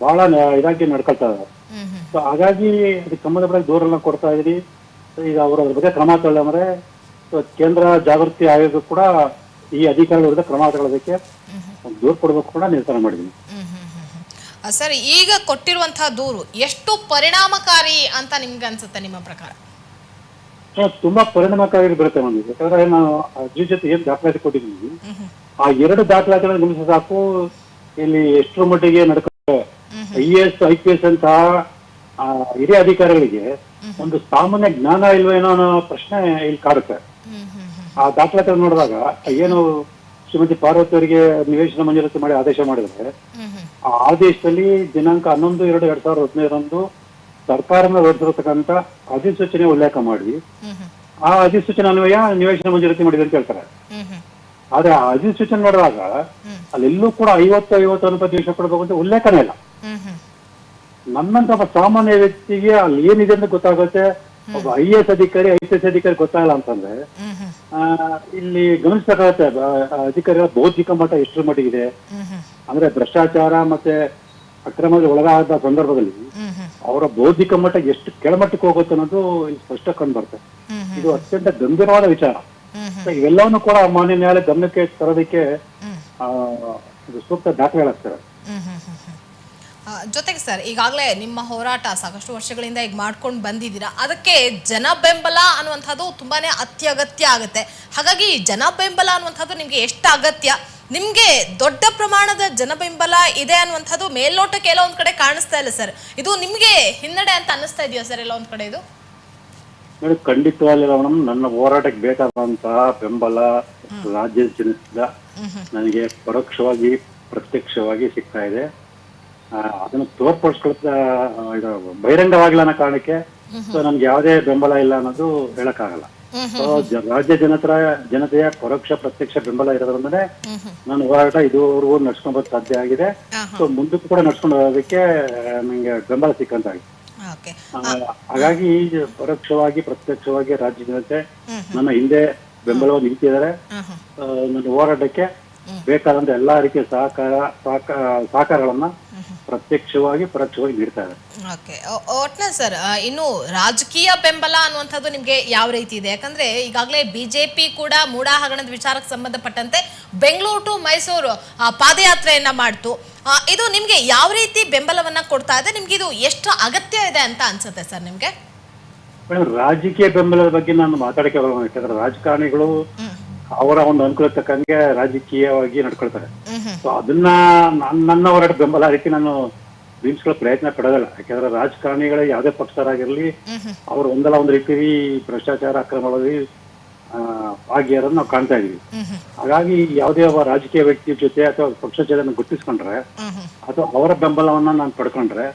ಬಹಳ ಇದಾಗಿ ನಡ್ಕೊಳ್ತಾ ಹ್ಮ್ ಸೊ ಹಾಗಾಗಿ ಅದಕ್ಕೆ ಸಂಬಂಧಪಟ್ಟ ದೂರನ್ನ ಕೊಡ್ತಾ ಇದೀನಿ ಈಗ ಅವರು ಅದ್ರ ಬಗ್ಗೆ ಕ್ರಮ ತಗೊಳ್ಳಂದ್ರೆ ಸೊ ಕೇಂದ್ರ ಜಾಗೃತಿ ಆಯೋಗ ಕೂಡ ಈ ಅಧಿಕಾರಿಗಳ ವಿರುದ್ಧ ಕ್ರಮ ತಗೊಳ್ಳೋದಕ್ಕೆ ದೂರ ಕೊಡಬೇಕು ಕೂಡ ನಿರ್ಧಾರ ಮಾಡಿದ್ದೀನಿ. ಸರ್ ಈಗ ಕೊಟ್ಟಿರುವಂತಹ ದೂರು ಎಷ್ಟು ಪರಿಣಾಮಕಾರಿ ಅಂತ ನಿಮ್ಗೆ ಅನ್ಸುತ್ತೆ ನಿಮ್ಮ ಪ್ರಕಾರ? ತುಂಬಾ ಪರಿಣಾಮಕಾರಿ ಬರುತ್ತೆ ನಮಗೆ. ಯಾಕಂದ್ರೆ ನಾನು ಅರ್ಜಿ ಜೊತೆ ಏನ್ ದಾಖಲಾತಿ ಕೊಟ್ಟಿದ್ದೀನಿ ಆ ಎರಡು ದಾಖಲಾತಿಗಳನ್ನು ನಿಮಿಷ ಸಾಕು. ಇಲ್ಲಿ ಎಷ್ಟರ ಮಟ್ಟಿಗೆ ನಡ್ಕೊಂಡು I S I P S ಅಂತ ಹಿರಿಯ ಅಧಿಕಾರಿಗಳಿಗೆ ಒಂದು ಸಾಮಾನ್ಯ ಜ್ಞಾನ ಇಲ್ವೇನೋ ಅನ್ನೋ ಪ್ರಶ್ನೆ ಇಲ್ಲಿ ಕಾಡುತ್ತೆ. ಆ ದಾಖಲಾತಿ ನೋಡಿದಾಗ ಏನು ಶ್ರೀಮತಿ ಪಾರ್ವತಿ ಅವರಿಗೆ ನಿವೇಶನ ಮಂಜೂರಾತಿ ಮಾಡಿ ಆದೇಶ ಮಾಡಿದ್ರೆ ಆದೇಶದಲ್ಲಿ ದಿನಾಂಕ ಹನ್ನೊಂದು ಎರಡು ಎರಡ್ ಸಾವಿರದ ಹದಿನೈದರಂದು ಸರ್ಕಾರನ ಹೊರಡಿಸಿರತಕ್ಕಂತ ಅಧಿಸೂಚನೆ ಉಲ್ಲೇಖ ಮಾಡಿ. ಆ ಅಧಿಸೂಚನೆ ಅನ್ವಯ ನಿವೇಶನ ಮಂಜೂರಾತಿ ಮಾಡಿದೆ ಅಂತ ಹೇಳ್ತಾರೆ. ಆದ್ರೆ ಆ ಅಧಿಸೂಚನೆ ನೋಡಿದಾಗ ಅಲ್ಲೆಲ್ಲೂ ಕೂಡ ಐವತ್ತು ಐವತ್ತು ಅನುಪಾತ ನಿವೇಶನ ಕೊಡಬೇಕು ಅಂತ ಉಲ್ಲೇಖನೇ ಇಲ್ಲ. ನನ್ನಂತ ಒಬ್ಬ ಸಾಮಾನ್ಯ ವ್ಯಕ್ತಿಗೆ ಅಲ್ಲಿ ಏನಿದೆ ಅಂತ ಗೊತ್ತಾಗುತ್ತೆ? ಒಬ್ಬ ಐ ಎಸ್ ಅಧಿಕಾರಿ ಐ ಪಿ ಎಸ್ ಅಧಿಕಾರಿ ಗೊತ್ತಾಗಲ್ಲ ಅಂತಂದ್ರೆ ಇಲ್ಲಿ ಗಮನಿಸಬೇಕಾಗತ್ತೆ ಬ- ಅಧಿಕಾರಿಗಳ ಬೌದ್ಧಿಕ ಮಟ್ಟ ಎಷ್ಟರ ಮಟ್ಟಿಗಿದೆ. ಅಂದ್ರೆ ಭ್ರಷ್ಟಾಚಾರ ಮತ್ತೆ ಅಕ್ರಮದ ಒಳಗಾದ ಸಂದರ್ಭದಲ್ಲಿ ಅವರ ಬೌದ್ಧಿಕ ಮಟ್ಟ ಎಷ್ಟು ಕೆಳಮಟ್ಟಕ್ಕೆ ಹೋಗುತ್ತೆ ಅನ್ನೋದು ಇಲ್ಲಿ ಸ್ಪಷ್ಟ ಕಂಡು ಇದು ಅತ್ಯಂತ ಗಂಭೀರವಾದ ವಿಚಾರ. ಇವೆಲ್ಲವನ್ನು ಕೂಡ ಮಾನ್ಯ ನ್ಯಾಯಾಲಯ ಗಮನಕ್ಕೆ ತರೋದಕ್ಕೆ ಸೂಕ್ತ ದಾಖಲೆಗಳಾಗ್ತವೆ. ಜೊತೆಗೆ ಸರ್ ಈಗಾಗಲೇ ನಿಮ್ಮ ಹೋರಾಟ ಸಾಕಷ್ಟು ವರ್ಷಗಳಿಂದ ಈಗ ಮಾಡ್ಕೊಂಡು ಬಂದಿದ್ದೀರಾ. ಅದಕ್ಕೆ ಜನ ಬೆಂಬಲ ಅನ್ನುವಂಥದ್ದು ತುಂಬಾನೇ ಅತ್ಯಗತ್ಯ ಆಗುತ್ತೆ. ಹಾಗಾಗಿ ಜನ ಬೆಂಬಲ ಅನ್ನುವಂಥದ್ದು ನಿಮಗೆ ಎಷ್ಟು ಅಗತ್ಯ? ನಿಮಗೆ ದೊಡ್ಡ ಪ್ರಮಾಣದ ಜನ ಬೆಂಬಲ ಇದೆ ಅನ್ನುವಂಥದ್ದು ಮೇಲ್ನೋಟಕ್ಕೆ ಎಲ್ಲ ಒಂದು ಕಡೆ ಕಾಣಿಸ್ತಾ ಇಲ್ಲ ಸರ್. ಇದು ನಿಮಗೆ ಹಿನ್ನಡೆ ಅಂತ ಅನ್ನಿಸ್ತಾ ಇದೆಯಾ ಸರ್ ಎಲ್ಲ ಒಂದು ಕಡೆ ಇದು? ಖಂಡಿತವಾಗಿಲ್ಲ ಮೇಡಮ್ ನನ್ನ ಹೋರಾಟಕ್ಕೆ ಬೇಕಾದಂತಹ ಬೆಂಬಲ ರಾಜ್ಯದ ಜನತೆಯಿಂದ ನನಗೆ ಪರೋಕ್ಷವಾಗಿ ಪ್ರತ್ಯಕ್ಷವಾಗಿ ಸಿಗ್ತಾ ಇದೆ. ಅದನ್ನು ತೋರ್ಪಡಿಸ್ಕೊಳ್ತ ಇದು ಬಹಿರಂಗವಾಗಿಲ್ಲ ಅನ್ನೋ ಕಾರಣಕ್ಕೆ ಸೊ ನಮ್ಗೆ ಯಾವುದೇ ಬೆಂಬಲ ಇಲ್ಲ ಅನ್ನೋದು ಹೇಳಕ್ಕಾಗಲ್ಲ. ಸೊ ರಾಜ್ಯ ಜನತರ ಜನತೆಯ ಪರೋಕ್ಷ ಪ್ರತ್ಯಕ್ಷ ಬೆಂಬಲ ಇರೋದ್ರಿಂದನೇ ನಾನು ಹೋರಾಟ ಇದುವರೆಗೂ ನಡ್ಸ್ಕೊಂಡ್ ಬರೋದು ಸಾಧ್ಯ ಆಗಿದೆ. ಸೊ ಮುಂದಕ್ಕೂ ಕೂಡ ನಡ್ಸ್ಕೊಂಡು ಹೋಗೋದಕ್ಕೆ ನಂಗೆ ಬೆಂಬಲ ಸಿಕ್ಕಂತಾಗಿದೆ. ಹಾಗಾಗಿ ಈ ಪರೋಕ್ಷವಾಗಿ ಪ್ರತ್ಯಕ್ಷವಾಗಿ ರಾಜ್ಯ ಜನತೆ ನನ್ನ ಹಿಂದೆ ಬೆಂಬಲವನ್ನು ನಿಂತಿದ್ದಾರೆ. ನನ್ನ ಹೋರಾಟಕ್ಕೆ ಬೇಕಾದಂತ ಎಲ್ಲಾ ರೀತಿಯ ಸಹಕಾರ ಸಹಕಾರಗಳನ್ನ ಪ್ರತ್ಯಕ್ಷವಾಗಿ ಪರೋಕ್ಷವಾಗಿ ನೀಡ್ತಾ ಇದೆ ಓಕೆ. ಒಟ್ನಲ್ಲಿ ಸರ್ ಇನ್ನು ರಾಜಕೀಯ ಬೆಂಬಲ ಅನ್ನುವಂಥದ್ದು ನಿಮಗೆ ಯಾವ ರೀತಿ ಇದೆ? ಯಾಕಂದ್ರೆ ಈಗಾಗಲೇ ಬಿಜೆಪಿ ಕೂಡ ಮೂಡಾ ಹಗರಣದ ವಿಚಾರಕ್ಕೆ ಸಂಬಂಧಪಟ್ಟಂತೆ ಬೆಂಗಳೂರು ಟು ಮೈಸೂರು ಪಾದಯಾತ್ರೆಯನ್ನ ಮಾಡ್ತು. ಇದು ನಿಮಗೆ ಯಾವ ರೀತಿ ಬೆಂಬಲವನ್ನ ಕೊಡ್ತಾ ಇದೆ? ನಿಮ್ಗೆ ಇದು ಎಷ್ಟು ಅಗತ್ಯ ಇದೆ ಅಂತ ಅನ್ಸುತ್ತೆ ಸರ್ ನಿಮ್ಗೆ? ರಾಜಕೀಯ ಬೆಂಬಲದ ಬಗ್ಗೆ ನಾನು ಮಾತಾಡಕ್ಕೆ ಬರೋಣ ಯಾಕಂದ್ರೆ ರಾಜಕಾರಣಿಗಳು ಅವರ ಒಂದು ಅನುಕೂಲ ತಕ್ಕಂಗೆ ರಾಜಕೀಯವಾಗಿ ನಡ್ಕೊಳ್ತಾರೆ. ಸೊ ಅದನ್ನ ನನ್ನ ನನ್ನ ಹೋರಾಟ ಬೆಂಬಲ ರೀತಿ ನಾನು ಬಿಂಬಿಸ್ಕೊಳ್ಳೋ ಪ್ರಯತ್ನ ಪಡೋದಲ್ಲ. ಯಾಕಂದ್ರೆ ರಾಜಕಾರಣಿಗಳ ಯಾವುದೇ ಪಕ್ಷದವರಾಗಿರ್ಲಿ ಅವ್ರು ಒಂದಲ್ಲ ಒಂದು ರೀತಿ ಭ್ರಷ್ಟಾಚಾರ ಅಕ್ರಮಗಳಲ್ಲಿ ಆ, ಭಾಗಿಯಾರನ್ನು ನಾವು ಕಾಣ್ತಾ ಇದೀವಿ ಹಾಗಾಗಿ ಯಾವುದೇ ಒಬ್ಬ ರಾಜಕೀಯ ವ್ಯಕ್ತಿ ಜೊತೆ ಅಥವಾ ಪಕ್ಷದ ಜೊತೆ ಗುರ್ತಿಸ್ಕೊಂಡ್ರೆ ಅಥವಾ ಅವರ ಬೆಂಬಲವನ್ನ ನಾನು ಪಡ್ಕೊಂಡ್ರೆ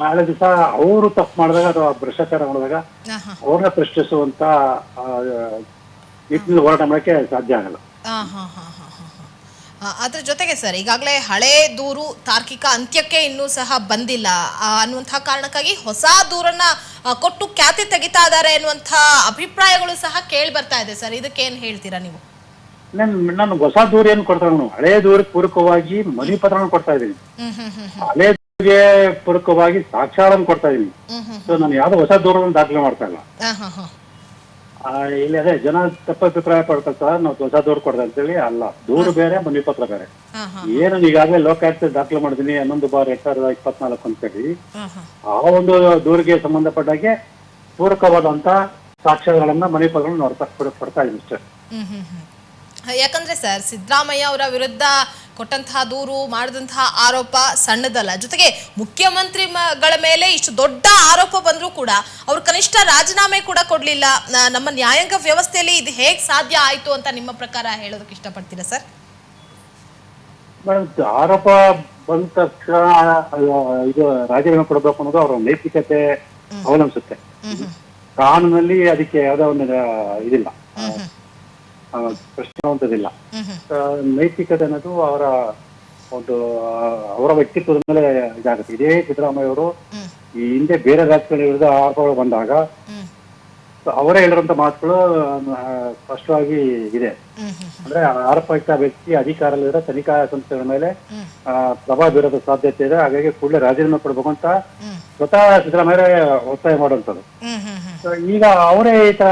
ನಾಳೆ ದಿವಸ ಅವರು ತಪ್ಪು ಮಾಡಿದಾಗ ಅಥವಾ ಭ್ರಷ್ಟಾಚಾರ ಮಾಡಿದಾಗ ಅವ್ರನ್ನ ಪ್ರಶ್ನಿಸುವಂತ ಆ, ನಿಟ್ಟಿನಲ್ಲಿ ಹೋರಾಟ ಮಾಡಕ್ಕೆ ಸಾಧ್ಯ ಆಗಲ್ಲ. ಅದ್ರ ಜೊತೆಗೆ ಸರ್ ಈಗಾಗಲೇ ಹಳೆ ದೂರು ತಾರ್ಕಿಕ ಅಂತ್ಯಕ್ಕೆ ಇನ್ನೂ ಸಹ ಬಂದಿಲ್ಲ. ಅನ್ನುವಂತಹ ಕಾರಣಕ್ಕಾಗಿ ಹೊಸ ದೂರನ್ನ ಕೊಟ್ಟು ಖ್ಯಾತಿ ತೆಗಿತಾ ಇದ್ದಾರೆ ಅನ್ನುವಂಥ ಅಭಿಪ್ರಾಯಗಳು ಸಹ ಕೇಳಿ ಬರ್ತಾ ಇದೆ ಸರ್. ಇದಕ್ಕೆ ಇದಕ್ಕೇನು ಹೇಳ್ತೀರಾ ನೀವು? ನಾನು ನಾನು ಹೊಸ ದೂರ ಏನು ಕೊಡ್ತಾ ಹಳೆ ದೂರಕ್ಕೆ ಪೂರಕವಾಗಿ ಮನಿ ಪತ್ರವನ್ನು ಕೊಡ್ತಾ ಇದ್ದೀನಿ. ಹಳೆ ದೂರಿಗೆ ಪೂರಕವಾಗಿ ಸಾಕ್ಷಾರವನ್ನು ಕೊಡ್ತಾ ಇದ್ದೀನಿ. ಸೊ ನಾನು ಯಾವ್ದು ಹೊಸ ದೂರವನ್ನು ದಾಖಲೆ ಮಾಡ್ತಾ ಇಲ್ಲ. ಇಲ್ಲಿ ಅದೇ ಜನ ತಪ್ಪ ಅಭಿಪ್ರಾಯ ಪಡ್ಕೊಳ್ತಾರೆ ನಾವು ಹೊಸ ದೂರು ಕೊಡ್ದೆ ಅಂತೇಳಿ ಅಲ್ಲ. ದೂರು ಬೇರೆ ಮನವಿ ಪತ್ರ ಬೇರೆ ಏನು ಈಗಾಗಲೇ ಲೋಕಾಯುಕ್ತ ದಾಖಲು ಮಾಡಿದೀನಿ ಹನ್ನೊಂದು ಬಾರ್ ಎರಡ್ ಸಾವಿರದ ಇಪ್ಪತ್ನಾಲ್ಕು ಅಂತೇಳಿ. ಆ ಒಂದು ದೂರಿಗೆ ಸಂಬಂಧಪಟ್ಟಾಗೆ ಪೂರಕವಾದಂತ ಸಾಕ್ಷ್ಯಗಳನ್ನ ಮನವಿ ಪತ್ರಗಳನ್ನ ನೋಡ್ತಾ ಕೊಡ್ತಾ ಇದ್ದೀನಿ ಹ್ಮ್. ಯಾಕಂದ್ರೆ ಸರ್ ಸಿದ್ದರಾಮಯ್ಯ ಅವರ ವಿರುದ್ಧ ಕೊಟ್ಟಂತಹ ದೂರು ಮಾಡಿದಂತಹ ಆರೋಪ ಸಣ್ಣದಲ್ಲ. ಜೊತೆಗೆ ಮುಖ್ಯಮಂತ್ರಿಗಳ ಮೇಲೆ ಇಷ್ಟು ದೊಡ್ಡ ಆರೋಪ ಬಂದರೂ ಕೂಡ ಅವರು ಕನಿಷ್ಠ ರಾಜೀನಾಮೆ ಕೂಡ ಕೊಡಲಿಲ್ಲ. ನಮ್ಮ ನ್ಯಾಯಾಂಗ ವ್ಯವಸ್ಥೆಯಲ್ಲಿ ಇದು ಹೇಗೆ ಸಾಧ್ಯ ಆಯಿತು ಅಂತ ನಿಮ್ಮ ಪ್ರಕಾರ ಹೇಳೋದಕ್ಕೆ ಇಷ್ಟಪಡ್ತೀರಾ ಸರ್? ಮೇಡಮ್ ಆರೋಪ ಬಂದ ತಕ್ಷಣ ಇದು ರಾಜೀನಾಮೆ ಕೊಡಬೇಕು ಅನ್ನೋದು ಅವರ ನೈತಿಕತೆ ಅವಲಂಬಿಸುತ್ತೆ. ಕಾನೂನಲ್ಲಿ ಅದಕ್ಕೆ ಯಾವುದೋ ಒಂದು ಇದಿಲ್ಲ. ಪ್ರಶ್ನೆ ಹ್ಮ್ ನೈತಿಕತೆ ಅನ್ನೋದು ಅವರ ಒಂದು ಅವರ ವ್ಯಕ್ತಿತ್ವದ ಮೇಲೆ ಇದಾಗುತ್ತೆ ಇದೇ ಸಿದ್ದರಾಮಯ್ಯ ಅವರು ಈ ಹಿಂದೆ ಬೇರೆ ರಾಜ್ಯಗಳ ವಿರುದ್ಧ ಆರೋಪಗಳು ಬಂದಾಗ ಅವರೇ ಹೇಳಿರುವಂತ ಮಾತುಗಳು ಸ್ಪಷ್ಟವಾಗಿ ಇದೆ. ಅಂದ್ರೆ ಆರೋಪಿತ ವ್ಯಕ್ತಿ ಅಧಿಕಾರದಲ್ಲಿರೋ ತನಿಖಾ ಸಂಸ್ಥೆಗಳ ಮೇಲೆ ಪ್ರಭಾವ ಬೀರೋದ ಸಾಧ್ಯತೆ ಇದೆ. ಹಾಗಾಗಿ ಕೂಡಲೇ ರಾಜೀನಾಮೆ ಕೊಡ್ಬೇಕು ಅಂತ ಸ್ವತಃ ಸಿದ್ದರಾಮಯ್ಯ ಒತ್ತಾಯ ಮಾಡುವಂಥದ್ದು. ಈಗ ಅವರೇ ಈ ತರ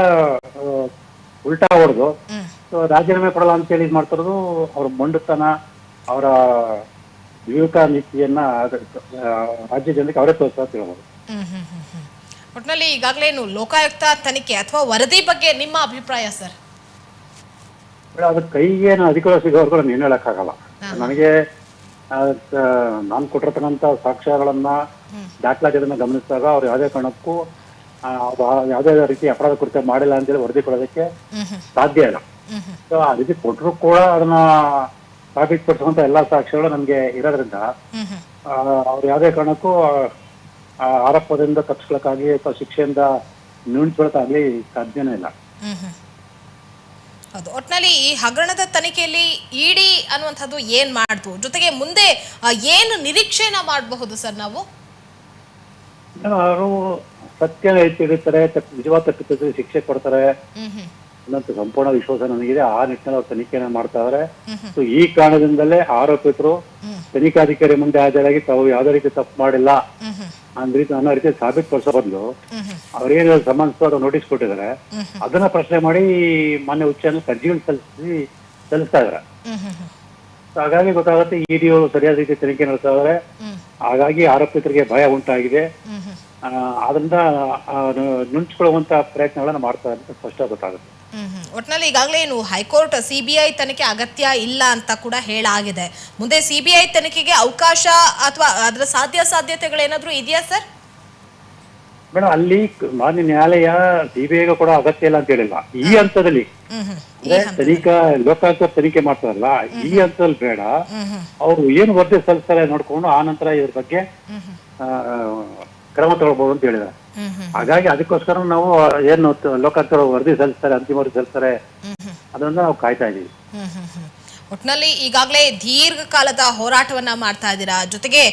ಉಲ್ಟಾ ಹೊಡೆದು ರಾಜೀನಾಮೆ ಕೊಡಲ್ಲ ಅಂತೇಳಿ ಇದು ಮಾಡ್ತಿರೋದು ಅವ್ರ ಮೊಂಡುತನ ಅವರ ವಿವೇಕ ನೀತಿಯನ್ನ ರಾಜ್ಯ ಜನರಿಗೆ ಅವರೇ ತೋರಿಸ್ತಾ ಅಂತ ಹೇಳ್ಬೋದು. ಒಟ್ಟಿನಲ್ಲಿ ಈಗಾಗಲೇ ಲೋಕಾಯುಕ್ತ ತನಿಖೆ ಅಥವಾ ವರದಿ ಬಗ್ಗೆ ನಿಮ್ಮ ಅಭಿಪ್ರಾಯ ಸರ್? ಅದ್ರ ಅದು ಕೈಗೆ ಏನು ಅಧಿಕಾರ ಸಿಗೋವರೆಗೂ ನಾನು ಏನು ಹೇಳಕ್ಕಾಗಲ್ಲ. ನನಗೆ ನಾನು ಕೊಟ್ಟಿರ್ತಕ್ಕಂಥ ಸಾಕ್ಷ್ಯಗಳನ್ನ ದಾಖಲಾತಿಗಳನ್ನ ಗಮನಿಸಿದಾಗ ಅವ್ರು ಯಾವುದೇ ಕಾರಣಕ್ಕೂ ಯಾವುದೇ ರೀತಿ ಅಪರಾಧ ಕೃತ್ಯ ಮಾಡಿಲ್ಲ ಅಂತೇಳಿ ವರದಿ ಕೊಡೋದಕ್ಕೆ ಸಾಧ್ಯ ಇಲ್ಲ. ಸೊ ಆ ರೀತಿ ಕೊಟ್ಟರು ಕೂಡ ಅದನ್ನ ಸಾಬೀತುಪಡಿಸುವಂತ ಎಲ್ಲಾ ಸಾಕ್ಷ್ಯಗಳು ನಮ್ಗೆ ಇರೋದ್ರಿಂದ ಅವ್ರು ಯಾವುದೇ ಕಾರಣಕ್ಕೂ ಆ ಆರೋಪದಿಂದ ತಪ್ಪಿಸ್ಕೊಳಕ್ಕಾಗ್ಲಿ ಅಥವಾ ಶಿಕ್ಷೆಯಿಂದ ನ್ಯೂನ್ಸ್ಕೊಳಕ್ಕಾಗ್ಲಿ ಸಾಧ್ಯನೇ ಇಲ್ಲ. ಅದು. ಹೌದು. ಒಟ್ನಲ್ಲಿ ಈ ಹಗರಣದ ತನಿಖೆಯಲ್ಲಿ ಇಡಿ ಅನ್ನುವಂಥದ್ದು ಏನ್ ಮಾಡ್ತು? ಜೊತೆಗೆ ಮುಂದೆ ಏನು ನಿರೀಕ್ಷೆನ ಮಾಡಬಹುದು ಸರ್ ನಾವು? ಅವರು ಸತ್ಯ ತಿಳಿತಾರೆ ನಿಜವಾದ ತಪ್ಪಿದ್ರೆ ಶಿಕ್ಷೆ ಕೊಡ್ತಾರೆ. ಅನ್ನೋಂಥ ಸಂಪೂರ್ಣ ವಿಶ್ವಾಸ ನನಗಿದೆ. ಆ ನಿಟ್ಟಿನಲ್ಲಿ ಅವ್ರು ತನಿಖೆನ ಮಾಡ್ತಾ ಇದಾರೆ. ಸೊ ಈ ಕಾರಣದಿಂದಲೇ ಆರೋಪಿತರು ತನಿಖಾಧಿಕಾರಿ ಮುಂದೆ ಹಾಜರಾಗಿ ತಾವು ಯಾವುದೇ ರೀತಿ ತಪ್ಪು ಮಾಡಿಲ್ಲ ಹ್ಮ್ ಅನ್ನೋ ರೀತಿ ಅನ್ನೋ ರೀತಿ ಸಾಬೀತುಪಡಿಸೋ ಬದಲು ಅವ್ರೇನು ಸಂಬಂಧಿಸಿದ ನೋಟಿಸ್ ಕೊಟ್ಟಿದ್ದಾರೆ. ಅದನ್ನ ಪ್ರಶ್ನೆ ಮಾಡಿ ಮಾನ್ಯ ಉಚ್ಚ ನ್ಯಾಯಾಲಯಕ್ಕೆ ಅರ್ಜಿಗಳು ಸಲ್ಲಿಸಿ ಸಲ್ಲಿಸ್ತಾ ಇದಾರೆ ಹಾಗಾಗಿ ಗೊತ್ತಾಗುತ್ತೆ ಇಡಿ ಅವರು ಸರಿಯಾದ ರೀತಿ ತನಿಖೆ ನಡೆಸ್ತಾ ಇದಾರೆ ಹಾಗಾಗಿ ಆರೋಪಿತರಿಗೆ ಭಯ ಉಂಟಾಗಿದೆ. ಅದರಿಂದ ನುಂಚ್ಕೊಳ್ಳುವಂತ ಪ್ರಯತ್ನಗಳನ್ನು ಅಂತ ಸ್ಪಷ್ಟ ಗೊತ್ತಾಗುತ್ತೆ. ಒಟ್ನಲ್ಲಿ ಈಗಾಗಲೇ ಏನು ಹೈಕೋರ್ಟ್ ಸಿಬಿಐ ತನಿಖೆ ಅಗತ್ಯ ಇಲ್ಲ ಅಂತ ಕೂಡ ಹೇಳಾಗಿದೆ. ಮುಂದೆ ಸಿಬಿಐ ತನಿಖೆಗೆ ಅವಕಾಶ ಅಥವಾ ಅದರ ಸಾಧ್ಯ ಸಾಧ್ಯತೆಗಳೇನಾದ್ರೂ ಇದೆಯಾ ಸರ್? ಮೇಡಮ್ ಅಲ್ಲಿ ಮಾನ್ಯ ನ್ಯಾಯಾಲಯ ಸಿಬಿಐಗೆ ಕೂಡ ಅಗತ್ಯ ಇಲ್ಲ ಅಂತ ಹೇಳಿಲ್ಲ. ಈ ಹಂತದಲ್ಲಿ ತನಿಖಾ ಲೋಕಾಯುಕ್ತ ತನಿಖೆ ಮಾಡ್ತಾರಲ್ಲ ಈ ಹಂತದಲ್ಲಿ ಬೇಡ. ಅವ್ರು ಏನು ವರದಿ ಸಲ್ಲಿಸ್ತಾರೆ ನೋಡ್ಕೊಂಡು ಆ ನಂತರ ಇದ್ರ ಬಗ್ಗೆ ಕ್ರಮ ತಗೊಳ್ಬಹುದು ಅಂತ ಹೇಳಿದ್ದಾರೆ ಹ್ಮ್ ಹಾಗಾಗಿ ಅದಕ್ಕೋಸ್ಕರ ನಾವು ಏನು ಲೋಕಾಯುಕ್ತ ವರದಿ ಸಲ್ಲಿಸ್ತಾರೆ ಅಂತಿಮ ವರದಿ ಸಲ್ಲಿಸ್ತಾರೆ ಅದನ್ನ ನಾವು ಕಾಯ್ತಾ ಇದೀವಿ. ಒಟ್ನಲ್ಲಿ ಈಗಾಗಲೇ ದೀರ್ಘಕಾಲದ ಹೋರಾಟವನ್ನ ಮಾಡ್ತಾ ಇದ್ದೀರಾ? ಜೊತೆಗೆ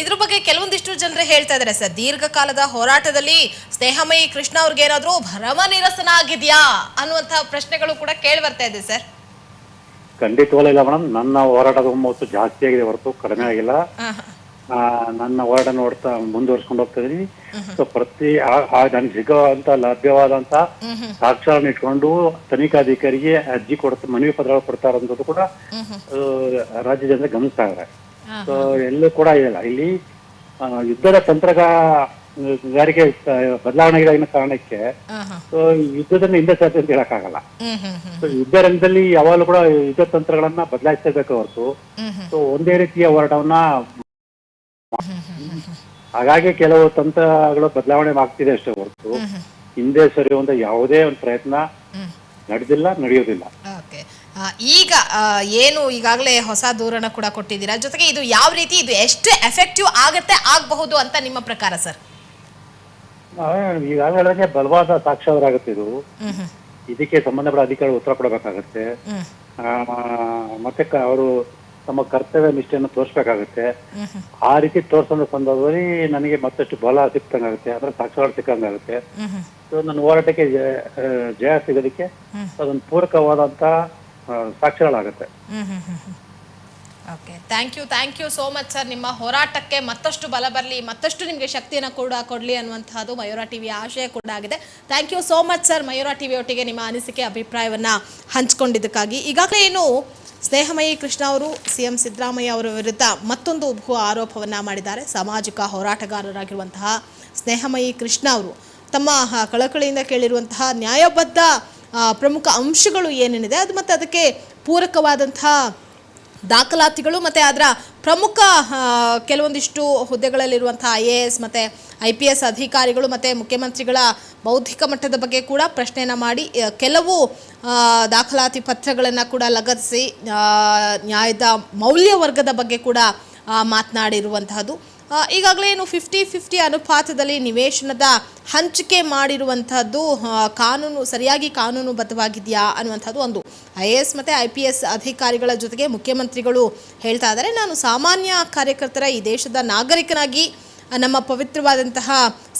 ಇದ್ರ ಬಗ್ಗೆ ಕೆಲವೊಂದಿಷ್ಟು ಜನರು ಹೇಳ್ತಾ ಇದ್ದಾರೆ ಸರ್. ದೀರ್ಘಕಾಲದ ಹೋರಾಟದಲ್ಲಿ ಸ್ನೇಹಮಯಿ ಕೃಷ್ಣ ಅವ್ರಿಗೆ ಏನಾದರೂ ಭರಮ ನಿರಸನ ಆಗಿದ್ಯಾ? ಅನ್ನುವಂತಹ ಪ್ರಶ್ನೆಗಳು ಕೂಡ ಕೇಳಿ ಬರ್ತಾ ಇದೆ ಸರ್. ಖಂಡಿತವಲ್ಲ ಇಲ್ಲ ಮೇಡಮ್ ನನ್ನ ಹೋರಾಟದ ಒಮ್ಮತ್ತು ಜಾಸ್ತಿ ಆಗಿದೆ ಹೊರತು ಕಡಿಮೆ ಆಗಿಲ್ಲ. ನನ್ನ ಹೋರಾಟ ನೋಡ್ತಾ ಮುಂದುವರ್ಸ್ಕೊಂಡು ಹೋಗ್ತಾ ಇದೀನಿ ಸೊ ಪ್ರತಿ ನನ್ಗೆ ಸಿಗುವಂತ ಲಭ್ಯವಾದಂತ ಹ್ಮ್. ಇಟ್ಕೊಂಡು ತನಿಖಾಧಿಕಾರಿಗೆ ಅರ್ಜಿ ಕೊಡ್ತಾ ಮನವಿ ಪತ್ರಗಳು ಕೊಡ್ತಾ ಅಂತದ್ದು ಕೂಡ ಆ, ರಾಜ್ಯ ಜನತೆ ಗಮನಿಸ್ತಾ ಇದ್ದಾರೆ. ಸೊ ಎಲ್ಲೂ ಕೂಡ ಇಲ್ಲ ಇಲ್ಲಿ ಯುದ್ಧದ ತಂತ್ರಗಾರಿಕೆ ಬದಲಾವಣೆ ಆಗಿರೋ ಕಾರಣಕ್ಕೆ. ಸೊ ಯುದ್ಧದನ್ನ ಹಿಂದೆ ಸಾಧ್ಯ ಅಂತ ಹೇಳಕ್ಕಾಗಲ್ಲ. ಸೊ ಯುದ್ಧ ರಂಗದಲ್ಲಿ ಯಾವಾಗಲೂ ಕೂಡ ಯುದ್ಧ ತಂತ್ರಗಳನ್ನ ಬದಲಾಯಿಸಬೇಕು ಹೊರತು. ಸೊ ಒಂದೇ ರೀತಿಯ ಹೋರಾಟವನ್ನ ಹಾಗಾಗಿ ಕೆಲವು ತಂತ್ರಗಳು ಬದಲಾವಣೆ ಆಗ್ತಿದೆ ಅಷ್ಟೇ ಹೊರತು. ಹಿಂದೆ ಸರಿಯುವಂತ ಯಾವುದೇ ಒಂದು ಪ್ರಯತ್ನ ನಡೆದಿಲ್ಲ ನಡೆಯೋದಿಲ್ಲ. ಈಗ ಏನು ಈಗಾಗಲೇ ಹೊಸ ದೂರನ ಕೂಡ ಕೊಟ್ಟಿದ್ದೀರಾ? ಜೊತೆಗೆ ಇದು ಯಾವ ರೀತಿ ಇದು ಎಷ್ಟು ಎಫೆಕ್ಟಿವ್ ಆಗುತ್ತೆ ಆಗಬಹುದು ಅಂತ ನಿಮ್ಮ ಪ್ರಕಾರ ಸರ್? ಈಗಾಗಲೇ ಬಲವಾದ ಸಾಕ್ಷ್ಯಾಧಾರಾಗುತ್ತೆ ಇದು. ಇದಕ್ಕೆ ಸಂಬಂಧಪಟ್ಟ ಅಧಿಕಾರಿಗಳು ಉತ್ತರ ಕೊಡಬೇಕಾಗತ್ತೆ. ಮತ್ತೆ ಅವರು ತಮ್ಮ ಕರ್ತವ್ಯ ನಿಷ್ಠೆಯನ್ನು ತೋರಿಸ್ಬೇಕಾಗತ್ತೆ. ಆ ರೀತಿ ತೋರಿಸೋ ಸಂದರ್ಭದಲ್ಲಿ ನನಗೆ ಮತ್ತಷ್ಟು ಬಲ ಸಿಕ್ತಂಗಾಗುತ್ತೆ. ಅಂದ್ರೆ ಸಾಕ್ಷಾತ್ ಸಿಕ್ಕಂಗಾಗುತ್ತೆ. ಸೊ ನನ್ನ ಹೋರಾಟಕ್ಕೆ ಜಯ ಸಿಗೋದಕ್ಕೆ. ಅದೊಂದು ಪೂರಕವಾದಂತ ಆ, ಸಾಕ್ಷ್ಯಗಳಾಗತ್ತೆ hmm hmm hmm hmm. Okay thank you thank you so much sir ನಿಮ್ಮ ಹೋರಾಟಕ್ಕೆ ಮತ್ತಷ್ಟು ಬಲ ಬರಲಿ ಮತ್ತಷ್ಟು ನಿಮಗೆ ಶಕ್ತಿಯನ್ನು ಕೂಡ ಕೊಡಲಿ ಅನ್ನುವಂಥದ್ದು ಮಯೂರ ಟಿವಿಯ ಆಶಯ ಕೂಡ ಆಗಿದೆ. Thank you so much sir Mayura TV ಒಟ್ಟಿಗೆ ನಿಮ್ಮ ಅನಿಸಿಕೆ ಅಭಿಪ್ರಾಯವನ್ನು ಹಂಚ್ಕೊಂಡಿದ್ದಕ್ಕಾಗಿ. ಈಗಾಗಲೇ ಏನು ಸ್ನೇಹಮಯಿ ಕೃಷ್ಣ ಅವರು ಸಿಎಂ ಸಿದ್ದರಾಮಯ್ಯ ಅವರ ವಿರುದ್ಧ ಮತ್ತೊಂದು ಉಭು ಆರೋಪವನ್ನು ಮಾಡಿದ್ದಾರೆ. ಸಾಮಾಜಿಕ ಹೋರಾಟಗಾರರಾಗಿರುವಂತಹ ಸ್ನೇಹಮಯಿ ಕೃಷ್ಣ ಅವರು ತಮ್ಮ ಕಳಕಳಿಯಿಂದ ಕೇಳಿರುವಂತಹ ನ್ಯಾಯಬದ್ಧ ಪ್ರಮುಖ ಅಂಶಗಳು ಏನೇನಿದೆ, ಅದು ಮತ್ತು ಅದಕ್ಕೆ ಪೂರಕವಾದಂತಹ ದಾಖಲಾತಿಗಳು ಮತ್ತು ಅದರ ಪ್ರಮುಖ ಕೆಲವೊಂದಿಷ್ಟು ಹುದ್ದೆಗಳಲ್ಲಿರುವಂಥ ಐ ಎ ಎಸ್ ಮತ್ತು ಐ ಪಿ ಎಸ್ ಅಧಿಕಾರಿಗಳು ಮತ್ತು ಮುಖ್ಯಮಂತ್ರಿಗಳ ಬೌದ್ಧಿಕ ಮಟ್ಟದ ಬಗ್ಗೆ ಕೂಡ ಪ್ರಶ್ನೆಯನ್ನು ಮಾಡಿ ಕೆಲವು ದಾಖಲಾತಿ ಪತ್ರಗಳನ್ನು ಕೂಡ ಲಗತ್ತಿಸಿ ನ್ಯಾಯದ ಮೌಲ್ಯವರ್ಗದ ಬಗ್ಗೆ ಕೂಡ ಮಾತನಾಡಿರುವಂತಹದ್ದು. ಈಗಾಗಲೇ ಏನು ಫಿಫ್ಟಿ ಫಿಫ್ಟಿ ಅನುಪಾತದಲ್ಲಿ ನಿವೇಶನದ ಹಂಚಿಕೆ ಮಾಡಿರುವಂಥದ್ದು ಕಾನೂನು, ಸರಿಯಾಗಿ ಕಾನೂನುಬದ್ಧವಾಗಿದೆಯಾ ಅನ್ನುವಂಥದ್ದು ಒಂದು. ಐ ಎ ಎಸ್ ಮತ್ತು ಐ ಪಿ ಎಸ್ ಅಧಿಕಾರಿಗಳ ಜೊತೆಗೆ ಮುಖ್ಯಮಂತ್ರಿಗಳು ಹೇಳ್ತಾ ಇದ್ದಾರೆ. ನಾನು ಸಾಮಾನ್ಯ ಕಾರ್ಯಕರ್ತರ ಈ ದೇಶದ ನಾಗರಿಕನಾಗಿ ನಮ್ಮ ಪವಿತ್ರವಾದಂತಹ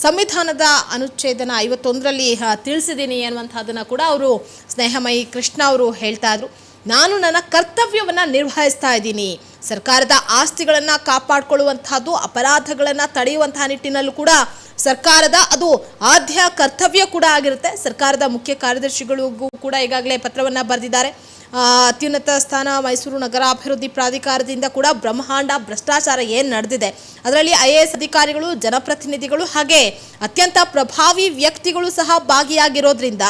ಸಂವಿಧಾನದ ಅನುಚ್ಛೇದನ ಐವತ್ತೊಂದರಲ್ಲಿ ತಿಳಿಸಿದ್ದೀನಿ ಅನ್ನುವಂಥದ್ದನ್ನು ಕೂಡ ಅವರು ಸ್ನೇಹಮಯಿ ಕೃಷ್ಣ ಅವರು ಹೇಳ್ತಾ ಇದ್ರು. ನಾನು ನನ್ನ ಕರ್ತವ್ಯವನ್ನು ನಿರ್ವಹಿಸ್ತಾ ಇದ್ದೀನಿ. ಸರ್ಕಾರದ ಆಸ್ತಿಗಳನ್ನು ಕಾಪಾಡಿಕೊಳ್ಳುವಂತಹದ್ದು, ಅಪರಾಧಗಳನ್ನು ತಡೆಯುವಂತಹ ನಿಟ್ಟಿನಲ್ಲೂ ಕೂಡ ಸರ್ಕಾರದ, ಅದು ಆದ್ಯ ಕರ್ತವ್ಯ ಕೂಡ ಆಗಿರುತ್ತೆ. ಸರ್ಕಾರದ ಮುಖ್ಯ ಕಾರ್ಯದರ್ಶಿಗಳಿಗೂ ಕೂಡ ಈಗಾಗಲೇ ಪತ್ರವನ್ನು ಬರೆದಿದ್ದಾರೆ. ಅತ್ಯುನ್ನತ ಸ್ಥಾನ ಮೈಸೂರು ನಗರಾಭಿವೃದ್ಧಿ ಪ್ರಾಧಿಕಾರದಿಂದ ಕೂಡ ಬ್ರಹ್ಮಾಂಡ ಭ್ರಷ್ಟಾಚಾರ ಏನು ನಡೆದಿದೆ. ಅದರಲ್ಲಿ ಐ ಎ ಅಧಿಕಾರಿಗಳು, ಜನಪ್ರತಿನಿಧಿಗಳು ಹಾಗೆ ಅತ್ಯಂತ ಪ್ರಭಾವಿ ವ್ಯಕ್ತಿಗಳು ಸಹ ಭಾಗಿಯಾಗಿರೋದ್ರಿಂದ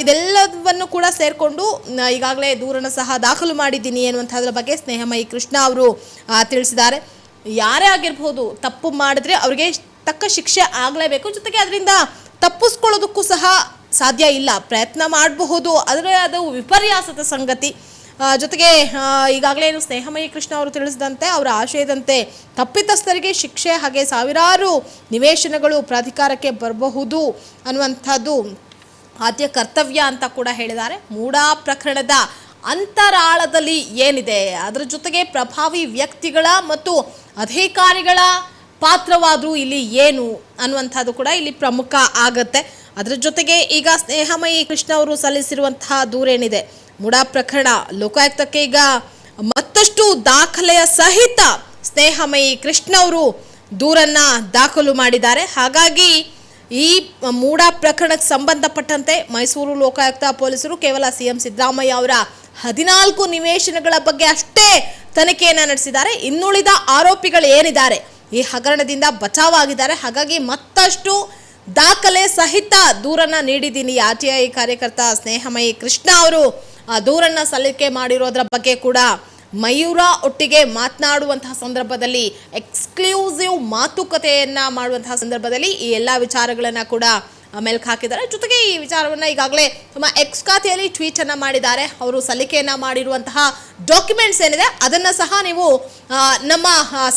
ಇದೆಲ್ಲವನ್ನು ಕೂಡ ಸೇರಿಕೊಂಡು ಈಗಾಗಲೇ ದೂರನ್ನು ಸಹ ದಾಖಲು ಮಾಡಿದ್ದೀನಿ ಅನ್ನುವಂಥದ್ರ ಬಗ್ಗೆ ಸ್ನೇಹಮಯಿ ಕೃಷ್ಣ ಅವರು ತಿಳಿಸಿದ್ದಾರೆ. ಯಾರೇ ಆಗಿರ್ಬೋದು ತಪ್ಪು ಮಾಡಿದ್ರೆ ಅವರಿಗೆ ತಕ್ಕ ಶಿಕ್ಷೆ ಆಗಲೇಬೇಕು. ಜೊತೆಗೆ ಅದರಿಂದ ತಪ್ಪಿಸ್ಕೊಳ್ಳೋದಕ್ಕೂ ಸಹ ಸಾಧ್ಯ ಇಲ್ಲ. ಪ್ರಯತ್ನ ಮಾಡಬಹುದು, ಆದರೆ ಅದು ವಿಪರ್ಯಾಸದ ಸಂಗತಿ. ಜೊತೆಗೆ ಈಗಾಗಲೇ ಏನು ಸ್ನೇಹಮಯಿ ಕೃಷ್ಣ ಅವರು ತಿಳಿಸಿದಂತೆ, ಅವರ ಆಶಯದಂತೆ ತಪ್ಪಿತಸ್ಥರಿಗೆ ಶಿಕ್ಷೆ ಹಾಗೆ ಸಾವಿರಾರು ನಿವೇಶನಗಳು ಪ್ರಾಧಿಕಾರಕ್ಕೆ ಬರಬಹುದು ಅನ್ನುವಂಥದ್ದು ಆದ್ಯ ಕರ್ತವ್ಯ ಅಂತ ಕೂಡ ಹೇಳಿದ್ದಾರೆ. ಮೂಡಾ ಪ್ರಕರಣದ ಅಂತರಾಳದಲ್ಲಿ ಏನಿದೆ? ಅದರ ಜೊತೆಗೆ ಪ್ರಭಾವಿ ವ್ಯಕ್ತಿಗಳ ಮತ್ತು ಅಧಿಕಾರಿಗಳ ಪಾತ್ರವಾದರೂ ಇಲ್ಲಿ ಏನು ಅನ್ನುವಂಥದ್ದು ಕೂಡ ಇಲ್ಲಿ ಪ್ರಮುಖ ಆಗತ್ತೆ. ಅದರ ಜೊತೆಗೆ ಈಗ ಸ್ನೇಹಮಯಿ ಕೃಷ್ಣ ಅವರು ಸಲ್ಲಿಸಿರುವಂತಹ ದೂರೇನಿದೆ? ಮೂಡಾ ಪ್ರಕರಣ ಲೋಕಾಯುಕ್ತಕ್ಕೆ ಈಗ ಮತ್ತಷ್ಟು ದಾಖಲೆಯ ಸಹಿತ ಸ್ನೇಹಮಯಿ ಕೃಷ್ಣ ಅವರು ದೂರನ್ನ ದಾಖಲು ಮಾಡಿದ್ದಾರೆ. ಹಾಗಾಗಿ ಈ ಮೂಡ ಪ್ರಕರಣಕ್ಕೆ ಸಂಬಂಧಪಟ್ಟಂತೆ ಮೈಸೂರು ಲೋಕಾಯುಕ್ತ ಪೊಲೀಸರು ಕೇವಲ ಸಿಎಂ ಸಿದ್ದರಾಮಯ್ಯ ಅವರ ಹದಿನಾಲ್ಕು ನಿವೇಶನಗಳ ಬಗ್ಗೆ ಅಷ್ಟೇ ತನಿಖೆಯನ್ನು ನಡೆಸಿದ್ದಾರೆ. ಇನ್ನುಳಿದ ಆರೋಪಿಗಳು ಏನಿದ್ದಾರೆ? ಈ ಹಗರಣದಿಂದ ಬಚಾವಾಗಿದ್ದಾರೆ. ಹಾಗಾಗಿ ಮತ್ತಷ್ಟು ದಾಖಲೆ ಸಹಿತ ದೂರನ್ನ ನೀಡಿದ್ದೀನಿ. ಆರ್ ಟಿ ಐ ಕಾರ್ಯಕರ್ತ ಸ್ನೇಹಮಯಿ ಕೃಷ್ಣ ಅವರು ಆ ದೂರನ್ನ ಸಲ್ಲಿಕೆ ಮಾಡಿರೋದ್ರ ಬಗ್ಗೆ ಕೂಡ ಮಯೂರ ಒಟ್ಟಿಗೆ ಮಾತನಾಡುವಂತಹ ಸಂದರ್ಭದಲ್ಲಿ ಎಕ್ಸ್ಕ್ಲೂಸಿವ್ ಮಾತುಕತೆಯನ್ನ ಮಾಡುವಂತಹ ಸಂದರ್ಭದಲ್ಲಿ ಈ ಎಲ್ಲ ವಿಚಾರಗಳನ್ನ ಕೂಡ ಮೆಲ್ಕ್ ಹಾಕಿದ್ದಾರೆ. ಜೊತೆಗೆ ಈ ವಿಚಾರವನ್ನ ಈಗಾಗಲೇ ತಮ್ಮ ಎಕ್ಸ್ ಖಾತೆಯಲ್ಲಿ ಟ್ವೀಟ್ ಅನ್ನ ಮಾಡಿದ್ದಾರೆ. ಅವರು ಸಲ್ಲಿಕೆಯನ್ನ ಮಾಡಿರುವಂತಹ ಡಾಕ್ಯುಮೆಂಟ್ಸ್ ಏನಿದೆ ಅದನ್ನ ಸಹ ನೀವು ನಮ್ಮ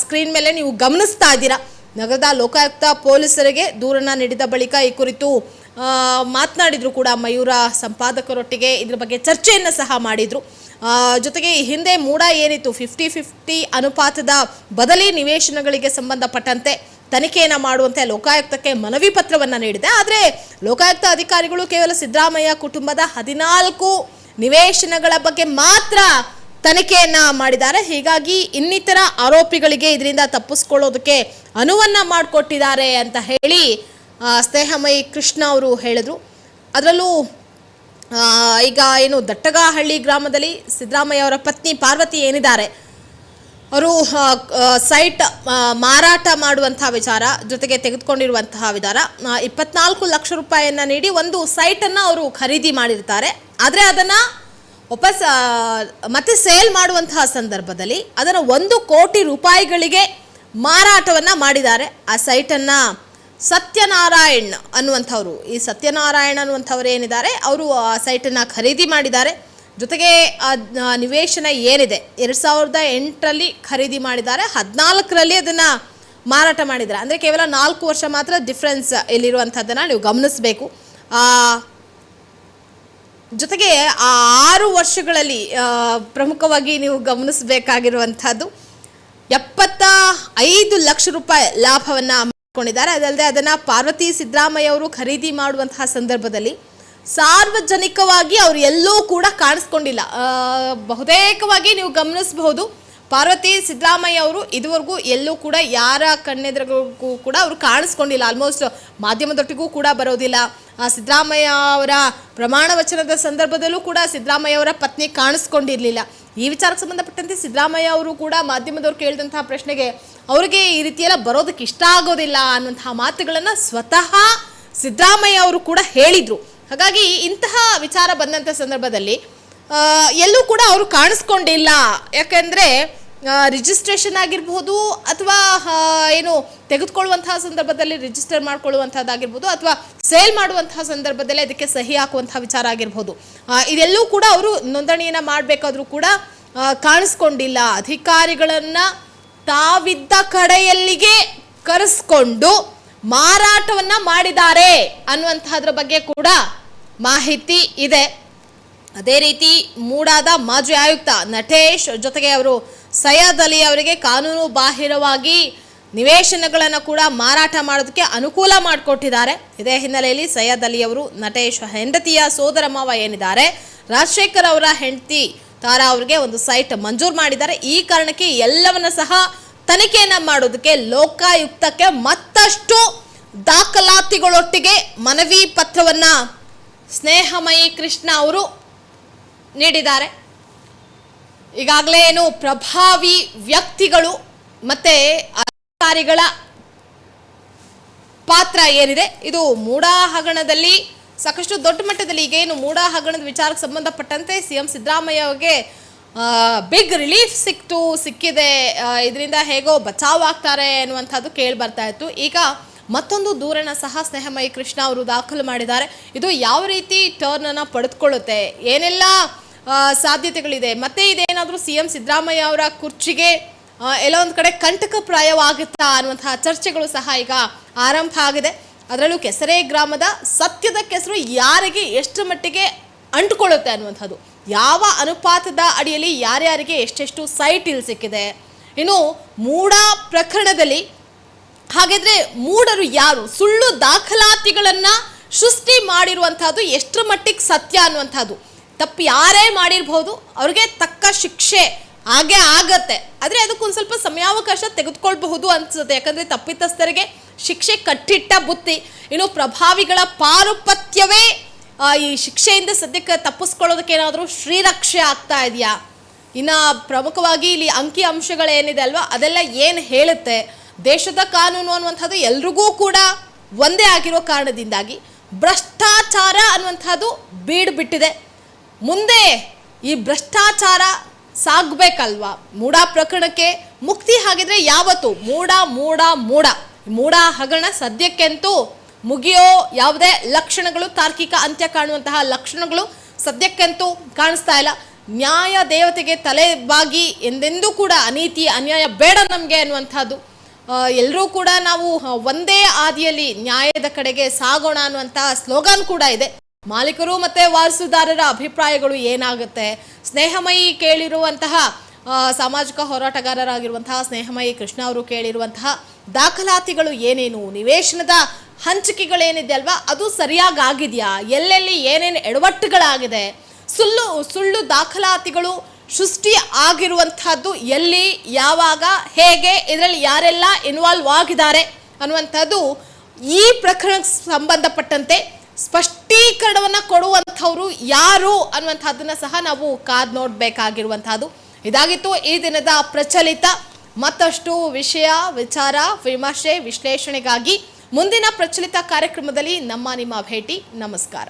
ಸ್ಕ್ರೀನ್ ಮೇಲೆ ನೀವು ಗಮನಿಸ್ತಾ ಇದ್ದೀರಾ. ನಗರದ ಲೋಕಾಯುಕ್ತ ಪೊಲೀಸರಿಗೆ ದೂರನ್ನ ನೀಡಿದ ಬಳಿಕ ಈ ಕುರಿತು ಮಾತನಾಡಿದ್ರು ಕೂಡ ಮಯೂರ ಸಂಪಾದಕರೊಟ್ಟಿಗೆ ಇದ್ರ ಬಗ್ಗೆ ಚರ್ಚೆಯನ್ನು ಸಹ ಮಾಡಿದ್ರು. ಜೊತೆಗೆ ಹಿಂದೆ ಮೂಡ ಏನಿತ್ತು ಫಿಫ್ಟಿ ಫಿಫ್ಟಿ ಅನುಪಾತದ ಬದಲಿ ನಿವೇಶನಗಳಿಗೆ ಸಂಬಂಧಪಟ್ಟಂತೆ ತನಿಖೆಯನ್ನು ಮಾಡುವಂತೆ ಲೋಕಾಯುಕ್ತಕ್ಕೆ ಮನವಿ ಪತ್ರವನ್ನು ನೀಡಿದೆ. ಆದರೆ ಲೋಕಾಯುಕ್ತ ಅಧಿಕಾರಿಗಳು ಕೇವಲ ಸಿದ್ದರಾಮಯ್ಯ ಕುಟುಂಬದ ಹದಿನಾಲ್ಕು ನಿವೇಶನಗಳ ಬಗ್ಗೆ ಮಾತ್ರ ತನಿಖೆಯನ್ನ ಮಾಡಿದ್ದಾರೆ. ಹೀಗಾಗಿ ಇನ್ನಿತರ ಆರೋಪಿಗಳಿಗೆ ಇದರಿಂದ ತಪ್ಪಿಸ್ಕೊಳ್ಳೋದಕ್ಕೆ ಅನುವನ್ನ ಮಾಡಿಕೊಟ್ಟಿದ್ದಾರೆ ಅಂತ ಹೇಳಿ ಸ್ನೇಹಮಯಿ ಕೃಷ್ಣ ಅವರು ಹೇಳಿದ್ರು. ಅದರಲ್ಲೂ ಈಗ ಏನು ದಟ್ಟಗಹಳ್ಳಿ ಗ್ರಾಮದಲ್ಲಿ ಸಿದ್ದರಾಮಯ್ಯ ಅವರ ಪತ್ನಿ ಪಾರ್ವತಿ ಏನಿದ್ದಾರೆ, ಅವರು ಸೈಟ್ ಮಾರಾಟ ಮಾಡುವಂತಹ ವಿಚಾರ, ಜೊತೆಗೆ ತೆಗೆದುಕೊಂಡಿರುವಂತಹ ವಿಚಾರ ಇಪ್ಪತ್ನಾಲ್ಕು ಲಕ್ಷ ರೂಪಾಯಿಯನ್ನು ನೀಡಿ ಒಂದು ಸೈಟನ್ನು ಅವರು ಖರೀದಿ ಮಾಡಿರ್ತಾರೆ. ಆದರೆ ಅದನ್ನು ವಾಪಸ್ ಮತ್ತೆ ಸೇಲ್ ಮಾಡುವಂತಹ ಸಂದರ್ಭದಲ್ಲಿ ಅದನ್ನು ಒಂದು ಕೋಟಿ ರೂಪಾಯಿಗಳಿಗೆ ಮಾರಾಟವನ್ನು ಮಾಡಿದ್ದಾರೆ. ಆ ಸೈಟನ್ನು ಸತ್ಯನಾರಾಯಣ್ ಅನ್ನುವಂಥವ್ರು. ಈ ಸತ್ಯನಾರಾಯಣ್ ಅನ್ನುವಂಥವ್ರು ಏನಿದ್ದಾರೆ ಅವರು ಆ ಸೈಟನ್ನು ಖರೀದಿ ಮಾಡಿದ್ದಾರೆ. ಜೊತೆಗೆ ನಿವೇಶನ ಏನಿದೆ, ಎರಡು ಸಾವಿರದ ಎಂಟರಲ್ಲಿ ಖರೀದಿ ಮಾಡಿದ್ದಾರೆ, ಹದಿನಾಲ್ಕರಲ್ಲಿ ಅದನ್ನು ಮಾರಾಟ ಮಾಡಿದ್ದಾರೆ. ಅಂದರೆ ಕೇವಲ ನಾಲ್ಕು ವರ್ಷ ಮಾತ್ರ ಡಿಫ್ರೆನ್ಸ್ ಇಲ್ಲಿರುವಂಥದ್ದನ್ನು ನೀವು ಗಮನಿಸಬೇಕು. ಜೊತೆಗೆ ಆ ಆರು ವರ್ಷಗಳಲ್ಲಿ ಪ್ರಮುಖವಾಗಿ ನೀವು ಗಮನಿಸಬೇಕಾಗಿರುವಂಥದ್ದು, ಎಪ್ಪತ್ತ ಐದು ಲಕ್ಷ ರೂಪಾಯಿ ಲಾಭವನ್ನ ಮಾಡಿಕೊಂಡಿದ್ದಾರೆ ಅದಲ್ಲದೆ ಅದನ್ನ ಪಾರ್ವತಿ ಸಿದ್ದರಾಮಯ್ಯ ಅವರು ಖರೀದಿ ಮಾಡುವಂತಹ ಸಂದರ್ಭದಲ್ಲಿ ಸಾರ್ವಜನಿಕವಾಗಿ ಅವರು ಎಲ್ಲೂ ಕೂಡ ಕಾಣಿಸ್ಕೊಂಡಿಲ್ಲ. ಬಹುತೇಕವಾಗಿ ನೀವು ಗಮನಿಸಬಹುದು, ಪಾರ್ವತಿ ಸಿದ್ದರಾಮಯ್ಯ ಅವರು ಇದುವರೆಗೂ ಎಲ್ಲೂ ಕೂಡ ಯಾರ ಕಣ್ಣೆದುರಿಗೂ ಕೂಡ ಅವರು ಕಾಣಿಸ್ಕೊಂಡಿಲ್ಲ. ಆಲ್ಮೋಸ್ಟ್ ಮಾಧ್ಯಮದೊಟ್ಟಿಗೂ ಕೂಡ ಬರೋದಿಲ್ಲ. ಸಿದ್ದರಾಮಯ್ಯ ಅವರ ಪ್ರಮಾಣ ವಚನದ ಸಂದರ್ಭದಲ್ಲೂ ಕೂಡ ಸಿದ್ದರಾಮಯ್ಯ ಅವರ ಪತ್ನಿ ಕಾಣಿಸ್ಕೊಂಡಿರಲಿಲ್ಲ. ಈ ವಿಚಾರಕ್ಕೆ ಸಂಬಂಧಪಟ್ಟಂತೆ ಸಿದ್ದರಾಮಯ್ಯ ಅವರು ಕೂಡ ಮಾಧ್ಯಮದವ್ರು ಕೇಳಿದಂತಹ ಪ್ರಶ್ನೆಗೆ ಅವರಿಗೆ ಈ ರೀತಿಯೆಲ್ಲ ಬರೋದಕ್ಕೆ ಇಷ್ಟ ಆಗೋದಿಲ್ಲ ಅನ್ನುವಂತಹ ಮಾತುಗಳನ್ನು ಸ್ವತಃ ಸಿದ್ದರಾಮಯ್ಯ ಅವರು ಕೂಡ ಹೇಳಿದರು. ಹಾಗಾಗಿ ಇಂತಹ ವಿಚಾರ ಬಂದಂಥ ಸಂದರ್ಭದಲ್ಲಿ ಎಲ್ಲೂ ಕೂಡ ಅವರು ಕಾಣಿಸ್ಕೊಂಡಿಲ್ಲ. ಯಾಕಂದ್ರೆ ರಿಜಿಸ್ಟ್ರೇಷನ್ ಆಗಿರಬಹುದು ಅಥವಾ ಏನು ತೆಗೆದುಕೊಳ್ಳುವಂತಹ ಸಂದರ್ಭದಲ್ಲಿ ರಿಜಿಸ್ಟರ್ ಮಾಡ್ಕೊಳ್ಳುವಂಥದ್ದಾಗಿರ್ಬೋದು ಅಥವಾ ಸೇಲ್ ಮಾಡುವಂತಹ ಸಂದರ್ಭದಲ್ಲಿ ಅದಕ್ಕೆ ಸಹಿ ಹಾಕುವಂತಹ ವಿಚಾರ ಆಗಿರ್ಬೋದು ಇದೆಲ್ಲೂ ಕೂಡ ಅವರು ನೋಂದಣಿಯನ್ನು ಮಾಡಬೇಕಾದ್ರೂ ಕೂಡ ಕಾಣಿಸ್ಕೊಂಡಿಲ್ಲ. ಅಧಿಕಾರಿಗಳನ್ನ ತಾವಿದ್ದ ಕಡೆಯಲ್ಲಿಗೆ ಕರೆಸ್ಕೊಂಡು ಮಾರಾಟವನ್ನ ಮಾಡಿದ್ದಾರೆ ಅನ್ನುವಂತಹದ್ರ ಬಗ್ಗೆ ಕೂಡ ಮಾಹಿತಿ ಇದೆ. ಅದೇ ರೀತಿ ಮೂಡಾದ ಮಾಜಿ ಆಯುಕ್ತ ನಟೇಶ್ ಜೊತೆಗೆ ಅವರು ಸೈಯದ್ ಅಲಿ ಅವರಿಗೆ ಕಾನೂನು ಬಾಹಿರವಾಗಿ ನಿವೇಶನಗಳನ್ನು ಕೂಡ ಮಾರಾಟ ಮಾಡೋದಕ್ಕೆ ಅನುಕೂಲ ಮಾಡಿಕೊಟ್ಟಿದ್ದಾರೆ. ಇದೇ ಹಿನ್ನೆಲೆಯಲ್ಲಿ ಸೈಯದ್ ಅಲಿ ಅವರು ನಟೇಶ್ ಹೆಂಡತಿಯ ಸೋದರ ಮಾವ ಏನಿದ್ದಾರೆ, ರಾಜಶೇಖರ್ ಅವರ ಹೆಂಡತಿ ತಾರಾ ಅವರಿಗೆ ಒಂದು ಸೈಟ್ ಮಂಜೂರು ಮಾಡಿದ್ದಾರೆ. ಈ ಕಾರಣಕ್ಕೆ ಎಲ್ಲವನ್ನ ಸಹ ತನಿಖೆಯನ್ನು ಮಾಡೋದಕ್ಕೆ ಲೋಕಾಯುಕ್ತಕ್ಕೆ ಮತ್ತಷ್ಟು ದಾಖಲಾತಿಗಳೊಟ್ಟಿಗೆ ಮನವಿ ಪತ್ರವನ್ನ ಸ್ನೇಹಮಯಿ ಕೃಷ್ಣ ಅವರು ನೀಡಿದ್ದಾರೆ. ಈಗಾಗಲೇ ಏನು ಪ್ರಭಾವಿ ವ್ಯಕ್ತಿಗಳು ಮತ್ತೆ ಅಧಿಕಾರಿಗಳ ಪಾತ್ರ ಏನಿದೆ? ಇದು ಮೂಡಾ ಹಗರಣದಲ್ಲಿ ಸಾಕಷ್ಟು ದೊಡ್ಡ ಮಟ್ಟದಲ್ಲಿ ಈಗೇನು ಮೂಡಾ ಹಗರಣದ ವಿಚಾರಕ್ಕೆ ಸಂಬಂಧಪಟ್ಟಂತೆ ಸಿ ಎಂ ಸಿದ್ದರಾಮಯ್ಯ ಅವರಿಗೆ ಬಿಗ್ ರಿಲೀಫ್ ಸಿಕ್ತು, ಸಿಕ್ಕಿದೆ. ಇದರಿಂದ ಹೇಗೋ ಬಚಾವ್ ಆಗ್ತಾರೆ ಅನ್ನುವಂಥದ್ದು ಕೇಳಿ ಬರ್ತಾ ಇತ್ತು. ಈಗ ಮತ್ತೊಂದು ದೂರನ ಸಹ ಸ್ನೇಹಮಯಿ ಕೃಷ್ಣ ಅವರು ದಾಖಲು ಮಾಡಿದ್ದಾರೆ. ಇದು ಯಾವ ರೀತಿ ಟರ್ನನ್ನು ಪಡೆದುಕೊಳ್ಳುತ್ತೆ? ಏನೆಲ್ಲ ಸಾಧ್ಯತೆಗಳಿದೆ. ಮತ್ತೆ ಇದೇನಾದರೂ ಸಿ ಎಂ ಸಿದ್ದರಾಮಯ್ಯ ಅವರ ಕುರ್ಚಿಗೆ ಎಲ್ಲ ಒಂದು ಕಡೆ ಕಂಟಕಪ್ರಾಯವಾಗುತ್ತಾ ಅನ್ನುವಂತಹ ಚರ್ಚೆಗಳು ಸಹ ಈಗ ಆರಂಭ ಆಗಿದೆ. ಅದರಲ್ಲೂ ಕೆಸರೆ ಗ್ರಾಮದ ಸತ್ಯದ ಕೆಸರು ಯಾರಿಗೆ ಎಷ್ಟು ಮಟ್ಟಿಗೆ ಅಂಟುಕೊಳ್ಳುತ್ತೆ ಅನ್ನುವಂಥದ್ದು. ಯಾವ ಅನುಪಾತದ ಅಡಿಯಲ್ಲಿ ಯಾರ್ಯಾರಿಗೆ ಎಷ್ಟೆಷ್ಟು ಸೈಟ್ ಇಲ್ಲಿ ಸಿಕ್ಕಿದೆ. ಇನ್ನು ಮೂಡ ಪ್ರಕರಣದಲ್ಲಿ ಹಾಗಿದ್ರೆ ಮೂಡರು ಯಾರು? ಸುಳ್ಳು ದಾಖಲಾತಿಗಳನ್ನ ಸೃಷ್ಟಿ ಮಾಡಿರುವಂಥದ್ದು ಎಷ್ಟರ ಮಟ್ಟಿಗೆ ಸತ್ಯ ಅನ್ನುವಂಥದ್ದು. ತಪ್ಪು ಯಾರೇ ಮಾಡಿರ್ಬೋದು, ಅವ್ರಿಗೆ ತಕ್ಕ ಶಿಕ್ಷೆ ಹಾಗೆ ಆಗತ್ತೆ. ಆದರೆ ಅದಕ್ಕೊಂದು ಸ್ವಲ್ಪ ಸಮಯಾವಕಾಶ ತೆಗೆದುಕೊಳ್ಬಹುದು ಅನ್ಸುತ್ತೆ. ಯಾಕಂದರೆ ತಪ್ಪಿತಸ್ಥರಿಗೆ ಶಿಕ್ಷೆ ಕಟ್ಟಿಟ್ಟ ಬುತ್ತಿ ಇನ್ನು ಪ್ರಭಾವಿಗಳ ಪಾರುಪತ್ಯವೇ ಈ ಶಿಕ್ಷೆಯಿಂದ ಸದ್ಯಕ್ಕೆ ತಪ್ಪಿಸ್ಕೊಳ್ಳೋದಕ್ಕೆ ಏನಾದರೂ ಶ್ರೀರಕ್ಷೆ ಆಗ್ತಾ ಇದೆಯಾ? ಇನ್ನು ಪ್ರಮುಖವಾಗಿ ಇಲ್ಲಿ ಅಂಕಿ ಅಂಶಗಳೇನಿದೆ ಅಲ್ವಾ, ಅದೆಲ್ಲ ಏನು ಹೇಳುತ್ತೆ? ದೇಶದ ಕಾನೂನು ಅನ್ನುವಂಥದ್ದು ಎಲ್ರಿಗೂ ಕೂಡ ಒಂದೇ ಆಗಿರೋ ಕಾರಣದಿಂದಾಗಿ ಭ್ರಷ್ಟಾಚಾರ ಅನ್ನುವಂಥದ್ದು ಬೀಡು ಬಿಟ್ಟಿದೆ ಮುಂದೆ ಈ ಭ್ರಷ್ಟಾಚಾರ ಸಾಗಬೇಕಲ್ವಾ? ಮೂಡ ಪ್ರಕರಣಕ್ಕೆ ಮುಕ್ತಿ ಹಾಗಿದ್ರೆ ಯಾವತ್ತು? ಮೂಡ ಮೂಡ ಮೂಡ ಮೂಡ ಹಗರಣ ಸದ್ಯಕ್ಕೆಂತೂ ಮುಗಿಯೋ ಯಾವುದೇ ಲಕ್ಷಣಗಳು ತಾರ್ಕಿಕ ಅಂತ್ಯ ಕಾಣುವಂತಹ ಲಕ್ಷಣಗಳು ಸದ್ಯಕ್ಕಂತೂ ಕಾಣಿಸ್ತಾ ಇಲ್ಲ. ನ್ಯಾಯ ದೇವತೆಗೆ ತಲೆ ಬಾಗಿ ಎಂದೆಂದೂ ಕೂಡ ಅನೀತಿ, ಅನ್ಯಾಯ ಬೇಡ ನಮಗೆ ಅನ್ನುವಂಥದ್ದು. ಎಲ್ಲರೂ ಕೂಡ ನಾವು ಒಂದೇ ಆದಿಯಲ್ಲಿ ನ್ಯಾಯದ ಕಡೆಗೆ ಸಾಗೋಣ ಅನ್ನುವಂತಹ ಸ್ಲೋಗನ್ ಕೂಡ ಇದೆ. ಮಾಲೀಕರು ಮತ್ತೆ ವಾರಸುದಾರರ ಅಭಿಪ್ರಾಯಗಳು ಏನಾಗುತ್ತೆ? ಸ್ನೇಹಮಯಿ ಕೇಳಿರುವಂತಹ ಸಾಮಾಜಿಕ ಹೋರಾಟಗಾರರಾಗಿರುವಂತಹ ಸ್ನೇಹಮಯಿ ಕೃಷ್ಣ ಅವರು ಕೇಳಿರುವಂತಹ ದಾಖಲಾತಿಗಳು ಏನೇನು? ನಿವೇಶನದ ಹಂಚಿಕೆಗಳೇನಿದೆ ಅಲ್ವಾ? ಅದು ಸರಿಯಾಗಿ ಆಗಿದೆಯಾ ಎಲ್ಲೆಲ್ಲಿ ಏನೇನು ಎಡವಟ್ಟುಗಳಾಗಿದೆ? ಸುಳ್ಳು ಸುಳ್ಳು ದಾಖಲಾತಿಗಳು ಸೃಷ್ಟಿ ಆಗಿರುವಂತಹದ್ದು ಎಲ್ಲಿ, ಯಾವಾಗ, ಹೇಗೆ, ಇದರಲ್ಲಿ ಯಾರೆಲ್ಲ ಇನ್ವಾಲ್ವ್ ಆಗಿದ್ದಾರೆ ಅನ್ನುವಂಥದ್ದು ಈ ಪ್ರಕರಣಕ್ಕೆ ಸಂಬಂಧಪಟ್ಟಂತೆ ಸ್ಪಷ್ಟೀಕರಣವನ್ನ ಕೊಡುವಂಥವ್ರು ಯಾರು ಅನ್ನುವಂಥದ್ದನ್ನ ಸಹ ನಾವು ಕಾದ್ ನೋಡ್ಬೇಕಾಗಿರುವಂತಹದ್ದು ಇದಾಗಿತ್ತು ಈ ದಿನದ ಪ್ರಚಲಿತ ಮತ್ತಷ್ಟು ವಿಷಯ, ವಿಚಾರ, ವಿಮರ್ಶೆ, ವಿಶ್ಲೇಷಣೆಗಾಗಿ ಮುಂದಿನ ಪ್ರಚಲಿತ ಕಾರ್ಯಕ್ರಮದಲ್ಲಿ ನಮ್ಮ ನಿಮ್ಮ ಭೇಟಿ. ನಮಸ್ಕಾರ.